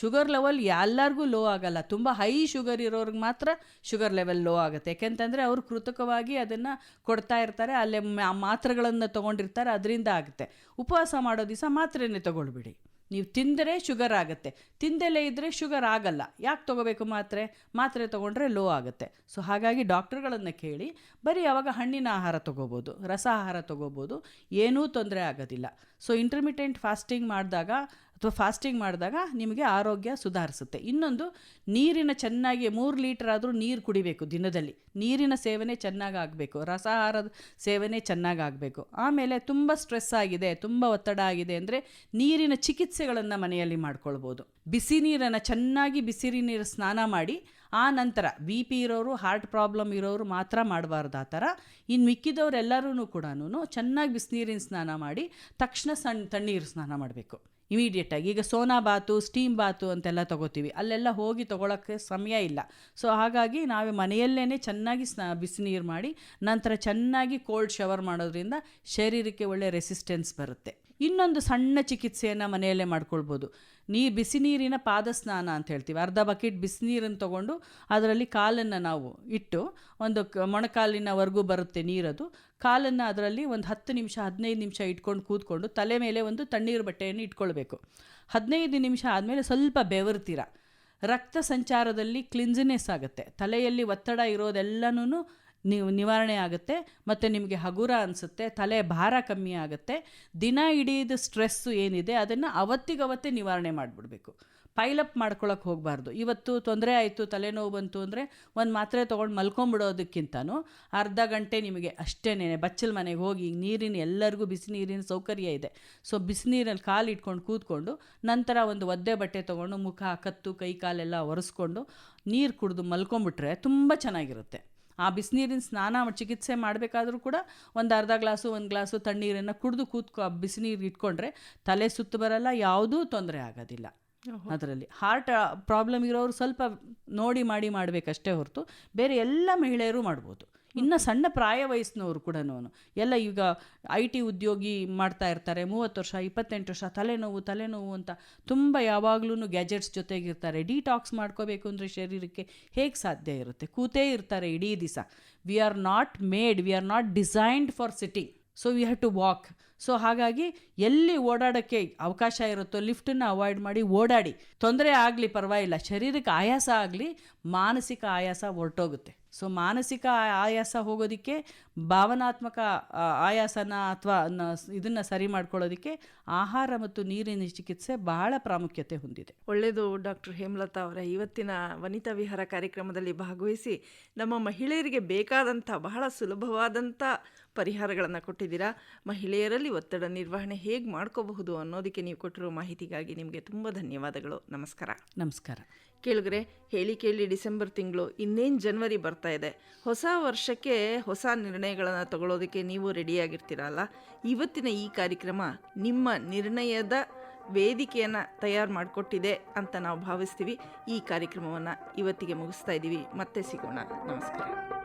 ಶುಗರ್ ಲೆವೆಲ್ ಎಲ್ಲರಿಗೂ ಲೋ ಆಗಲ್ಲ. ತುಂಬ ಹೈ ಶುಗರ್ ಇರೋರ್ಗೆ ಮಾತ್ರ ಶುಗರ್ ಲೆವೆಲ್ ಲೋ ಆಗುತ್ತೆ. ಯಾಕೆಂತಂದರೆ ಅವರು ಕೃತಕವಾಗಿ ಅದನ್ನು ಕೊಡ್ತಾ ಇರ್ತಾರೆ, ಅಲ್ಲೇ ಮಾತ್ರೆಗಳನ್ನು ತೊಗೊಂಡಿರ್ತಾರೆ, ಅದರಿಂದ ಆಗುತ್ತೆ. ಉಪವಾಸ ಮಾಡೋ ದಿವಸ ಮಾತ್ರೆನೇ ತೊಗೊಳ್ಬಿಡಿ. ನೀವು ತಿಂದರೆ ಶುಗರ್ ಆಗುತ್ತೆ. ತಿಂದಲೇ ಇದ್ದರೆ ಶುಗರ್ ಆಗಲ್ಲ. ಯಾಕೆ ತೊಗೋಬೇಕು ಮಾತ್ರೆ? ಮಾತ್ರೆ ತೊಗೊಂಡ್ರೆ ಲೋ ಆಗುತ್ತೆ. ಸೊ ಹಾಗಾಗಿ ಡಾಕ್ಟ್ರುಗಳನ್ನು ಕೇಳಿ, ಬರೀ ಅವಾಗ ಹಣ್ಣಿನ ಆಹಾರ ತೊಗೋಬೋದು, ರಸ ಆಹಾರ ತೊಗೋಬೋದು, ಏನೂ ತೊಂದರೆ ಆಗೋದಿಲ್ಲ. ಸೊ ಇಂಟರ್ಮಿಟೆಂಟ್ ಫಾಸ್ಟಿಂಗ್ ಮಾಡಿದಾಗ ಅಥವಾ ಫಾಸ್ಟಿಂಗ್ ಮಾಡಿದಾಗ ನಿಮಗೆ ಆರೋಗ್ಯ ಸುಧಾರಿಸುತ್ತೆ. ಇನ್ನೊಂದು, ನೀರಿನ ಚೆನ್ನಾಗಿ ಮೂರು ಲೀಟರ್ ಆದರೂ ನೀರು ಕುಡಿಬೇಕು ದಿನದಲ್ಲಿ. ನೀರಿನ ಸೇವನೆ ಚೆನ್ನಾಗಿ ಆಗಬೇಕು. ರಸಾಹಾರದ ಸೇವನೆ ಚೆನ್ನಾಗಿ ಆಗಬೇಕು. ಆಮೇಲೆ ತುಂಬ ಸ್ಟ್ರೆಸ್ ಆಗಿದೆ, ತುಂಬ ಒತ್ತಡ ಆಗಿದೆ ಅಂದರೆ ನೀರಿನ ಚಿಕಿತ್ಸೆಗಳನ್ನು ಮನೆಯಲ್ಲಿ ಮಾಡ್ಕೊಳ್ಬೋದು. ಬಿಸಿ ನೀರನ್ನು ಚೆನ್ನಾಗಿ ಬಿಸಿ ನೀರು ಸ್ನಾನ ಮಾಡಿ, ಆ ನಂತರ ಬಿ ಪಿ ಇರೋರು ಹಾರ್ಟ್ ಪ್ರಾಬ್ಲಮ್ ಇರೋರು ಮಾತ್ರ ಮಾಡಬಾರ್ದು ಆ ಥರ. ಇನ್ನು ಮಿಕ್ಕಿದವರೆಲ್ಲರೂ ಕೂಡ ಚೆನ್ನಾಗಿ ಬಿಸಿನೀರಿನ ಸ್ನಾನ ಮಾಡಿ, ತಕ್ಷಣ ಸಣ್ಣ ತಣ್ಣೀರು ಸ್ನಾನ ಮಾಡಬೇಕು. ಇಮಿಡಿಯೇಟಾಗಿ ಈಗ ಸೋನಾ ಬಾತು ಸ್ಟೀಮ್ ಬಾತು ಅಂತೆಲ್ಲ ತಗೋತೀವಿ. ಅಲ್ಲೆಲ್ಲ ಹೋಗಿ ತೊಗೊಳಕ್ಕೆ ಸಮಯ ಇಲ್ಲ. ಸೊ ಹಾಗಾಗಿ ನಾವೇ ಮನೆಯಲ್ಲೇ ಚೆನ್ನಾಗಿ ಸ್ನಾ ಬಿಸಿನೀರು ಮಾಡಿ, ನಂತರ ಚೆನ್ನಾಗಿ ಕೋಲ್ಡ್ ಶವರ್ ಮಾಡೋದ್ರಿಂದ ಶರೀರಕ್ಕೆ ಒಳ್ಳೆ ರೆಸಿಸ್ಟೆನ್ಸ್ ಬರುತ್ತೆ. ಇನ್ನೊಂದು ಸಣ್ಣ ಚಿಕಿತ್ಸೆಯನ್ನು ಮನೆಯಲ್ಲೇ ಮಾಡ್ಕೊಳ್ಬೋದು. ನೀ, ಬಿಸಿ ನೀರಿನ ಪಾದ ಸ್ನಾನ ಅಂತ ಹೇಳ್ತೀವಿ. ಅರ್ಧ ಬಕೆಟ್ ಬಿಸಿನೀರನ್ನು ತೊಗೊಂಡು, ಅದರಲ್ಲಿ ಕಾಲನ್ನು ನಾವು ಇಟ್ಟು, ಒಂದು ಮೊಣಕಾಲಿನವರೆಗೂ ಬರುತ್ತೆ ನೀರದು. ಕಾಲನ್ನು ಅದರಲ್ಲಿ ಒಂದು ಹತ್ತು ನಿಮಿಷ, ಹದಿನೈದು ನಿಮಿಷ ಇಟ್ಕೊಂಡು ಕೂತ್ಕೊಂಡು ತಲೆ ಮೇಲೆ ಒಂದು ತಣ್ಣೀರು ಬಟ್ಟೆಯನ್ನು ಇಟ್ಕೊಳ್ಬೇಕು. ಹದಿನೈದು ನಿಮಿಷ ಆದಮೇಲೆ ಸ್ವಲ್ಪ ಬೆವರ್ತೀರ. ರಕ್ತ ಸಂಚಾರದಲ್ಲಿ ಕ್ಲಿನ್ಸಿನೆಸ್ ಆಗುತ್ತೆ. ತಲೆಯಲ್ಲಿ ಒತ್ತಡ ಇರೋದೆಲ್ಲನೂ ನೀವು ನಿವಾರಣೆ ಆಗುತ್ತೆ. ಮತ್ತು ನಿಮಗೆ ಹಗುರ ಅನಿಸುತ್ತೆ, ತಲೆ ಭಾರ ಕಮ್ಮಿ ಆಗುತ್ತೆ. ದಿನ ಇಡೀದು ಸ್ಟ್ರೆಸ್ಸು ಏನಿದೆ, ಅದನ್ನು ಅವತ್ತಿಗವತ್ತೇ ನಿವಾರಣೆ ಮಾಡಿಬಿಡ್ಬೇಕು. ಪೈಲಪ್ ಮಾಡ್ಕೊಳಕ್ಕೆ ಹೋಗಬಾರ್ದು. ಇವತ್ತು ತೊಂದರೆ ಆಯಿತು, ತಲೆನೋವು ಬಂತು ಅಂದರೆ ಒಂದು ಮಾತ್ರೆ ತೊಗೊಂಡು ಮಲ್ಕೊಂಬಿಡೋದಕ್ಕಿಂತನೂ ಅರ್ಧ ಗಂಟೆ ನಿಮಗೆ ಅಷ್ಟೇನೆ ಬಚ್ಚಲ ಮನೆಗೆ ಹೋಗಿ ನೀರಿನ ಎಲ್ಲರಿಗೂ ಬಿಸಿ ನೀರಿನ ಸೌಕರ್ಯ ಇದೆ. ಸೊ ಬಿಸಿನೀರಲ್ಲಿ ಕಾಲು ಇಟ್ಕೊಂಡು ಕೂತ್ಕೊಂಡು ನಂತರ ಒಂದು ಒದ್ದೆ ಬಟ್ಟೆ ತೊಗೊಂಡು ಮುಖ, ಕತ್ತು, ಕೈ ಕಾಲೆಲ್ಲ ಒರೆಸ್ಕೊಂಡು ನೀರು ಕುಡಿದು ಮಲ್ಕೊಂಬಿಟ್ರೆ ತುಂಬ ಚೆನ್ನಾಗಿರುತ್ತೆ. ಆ ಬಿಸಿನೀರಿನ ಸ್ನಾನ ಚಿಕಿತ್ಸೆ ಮಾಡಬೇಕಾದ್ರೂ ಕೂಡ ಒಂದು ಅರ್ಧ ಗ್ಲಾಸು, ಒಂದು ಗ್ಲಾಸು ತಣ್ಣೀರನ್ನು ಕುಡಿದು ಕೂತ್ಕೊ ಬಿಸಿನೀರು ಇಟ್ಕೊಂಡ್ರೆ ತಲೆ ಸುತ್ತು ಬರಲ್ಲ, ಯಾವುದೂ ತೊಂದರೆ ಆಗೋದಿಲ್ಲ. ಅದರಲ್ಲಿ ಹಾರ್ಟ್ ಪ್ರಾಬ್ಲಮ್ ಇರೋರು ಸ್ವಲ್ಪ ನೋಡಿ ಮಾಡಿ ಮಾಡಬೇಕಷ್ಟೇ ಹೊರತು ಬೇರೆ ಎಲ್ಲ ಮಹಿಳೆಯರು ಮಾಡ್ಬೋದು. ಇನ್ನು ಸಣ್ಣ ಪ್ರಾಯ ವಯಸ್ಸಿನವರು ಕೂಡ ಎಲ್ಲ ಈಗ ಐ ಟಿ ಉದ್ಯೋಗಿ ಮಾಡ್ತಾ ಇರ್ತಾರೆ ಮೂವತ್ತು ವರ್ಷ ಇಪ್ಪತ್ತೆಂಟು ವರ್ಷ ತಲೆನೋವು ತಲೆನೋವು ಅಂತ ತುಂಬ ಯಾವಾಗಲೂ ಗ್ಯಾಜೆಟ್ಸ್ ಜೊತೆಗಿರ್ತಾರೆ. ಡಿಟಾಕ್ಸ್ ಮಾಡ್ಕೋಬೇಕು ಅಂದರೆ ಶರೀರಕ್ಕೆ ಹೇಗೆ ಸಾಧ್ಯ ಇರುತ್ತೆ? ಕೂತೇ ಇರ್ತಾರೆ ಇಡೀ ದಿವಸ. We are not made we are not designed for sitting so we have to walk so ಹಾಗಾಗಿ ಎಲ್ಲಿ ಓಡಾಡೋಕ್ಕೆ ಅವಕಾಶ ಇರುತ್ತೋ ಲಿಫ್ಟನ್ನು ಅವಾಯ್ಡ್ ಮಾಡಿ ಓಡಾಡಿ. ತೊಂದರೆ ಆಗಲಿ ಪರವಾಗಿಲ್ಲ, ಶರೀರಕ್ಕೆ ಆಯಾಸ ಆಗಲಿ ಮಾನಸಿಕ ಆಯಾಸ ಹೊರಟೋಗುತ್ತೆ. ಸೊ ಮಾನಸಿಕ ಆಯಾಸ ಹೋಗೋದಕ್ಕೆ ಭಾವನಾತ್ಮಕ ಆಯಾಸನ ಅಥವಾ ಇದನ್ನು ಸರಿ ಮಾಡ್ಕೊಳ್ಳೋದಕ್ಕೆ ಆಹಾರ ಮತ್ತು ನೀರಿನ ಚಿಕಿತ್ಸೆ ಬಹಳ ಪ್ರಾಮುಖ್ಯತೆ ಹೊಂದಿದೆ. ಒಳ್ಳೆಯದು ಡಾಕ್ಟರ್ ಹೇಮಲತಾ ಅವರ. ಇವತ್ತಿನ ವನಿತಾ ವಿಹಾರ ಕಾರ್ಯಕ್ರಮದಲ್ಲಿ ಭಾಗವಹಿಸಿ ನಮ್ಮ ಮಹಿಳೆಯರಿಗೆ ಬೇಕಾದಂಥ ಬಹಳ ಸುಲಭವಾದಂಥ ಪರಿಹಾರಗಳನ್ನು ಕೊಟ್ಟಿದ್ದೀರಾ. ಮಹಿಳೆಯರಲ್ಲಿ ಒತ್ತಡ ನಿರ್ವಹಣೆ ಹೇಗೆ ಮಾಡ್ಕೋಬಹುದು ಅನ್ನೋದಕ್ಕೆ ನೀವು ಕೊಟ್ಟಿರೋ ಮಾಹಿತಿಗಾಗಿ ನಿಮಗೆ ತುಂಬ ಧನ್ಯವಾದಗಳು. ನಮಸ್ಕಾರ. ನಮಸ್ಕಾರ. ಕೇಳಿದ್ರೆ ಹೇಳಿ ಕೇಳಿ ಡಿಸೆಂಬರ್ ತಿಂಗಳು, ಇನ್ನೇನು ಜನ್ವರಿ ಬರ್ತಾ ಇದೆ. ಹೊಸ ವರ್ಷಕ್ಕೆ ಹೊಸ ನಿರ್ಣಯಗಳನ್ನು ತಗೊಳ್ಳೋದಕ್ಕೆ ನೀವು ರೆಡಿಯಾಗಿರ್ತೀರಲ್ಲ ಇವತ್ತಿನ ಈ ಕಾರ್ಯಕ್ರಮ ನಿಮ್ಮ ನಿರ್ಣಯದ ವೇದಿಕೆಯನ್ನು ತಯಾರು ಮಾಡಿಕೊಟ್ಟಿದೆ ಅಂತ ನಾವು ಭಾವಿಸ್ತೀವಿ. ಈ ಕಾರ್ಯಕ್ರಮವನ್ನು ಇವತ್ತಿಗೆ ಮುಗಿಸ್ತಾ ಇದ್ದೀವಿ ಮತ್ತೆ ಸಿಗೋಣ. ನಮಸ್ಕಾರ.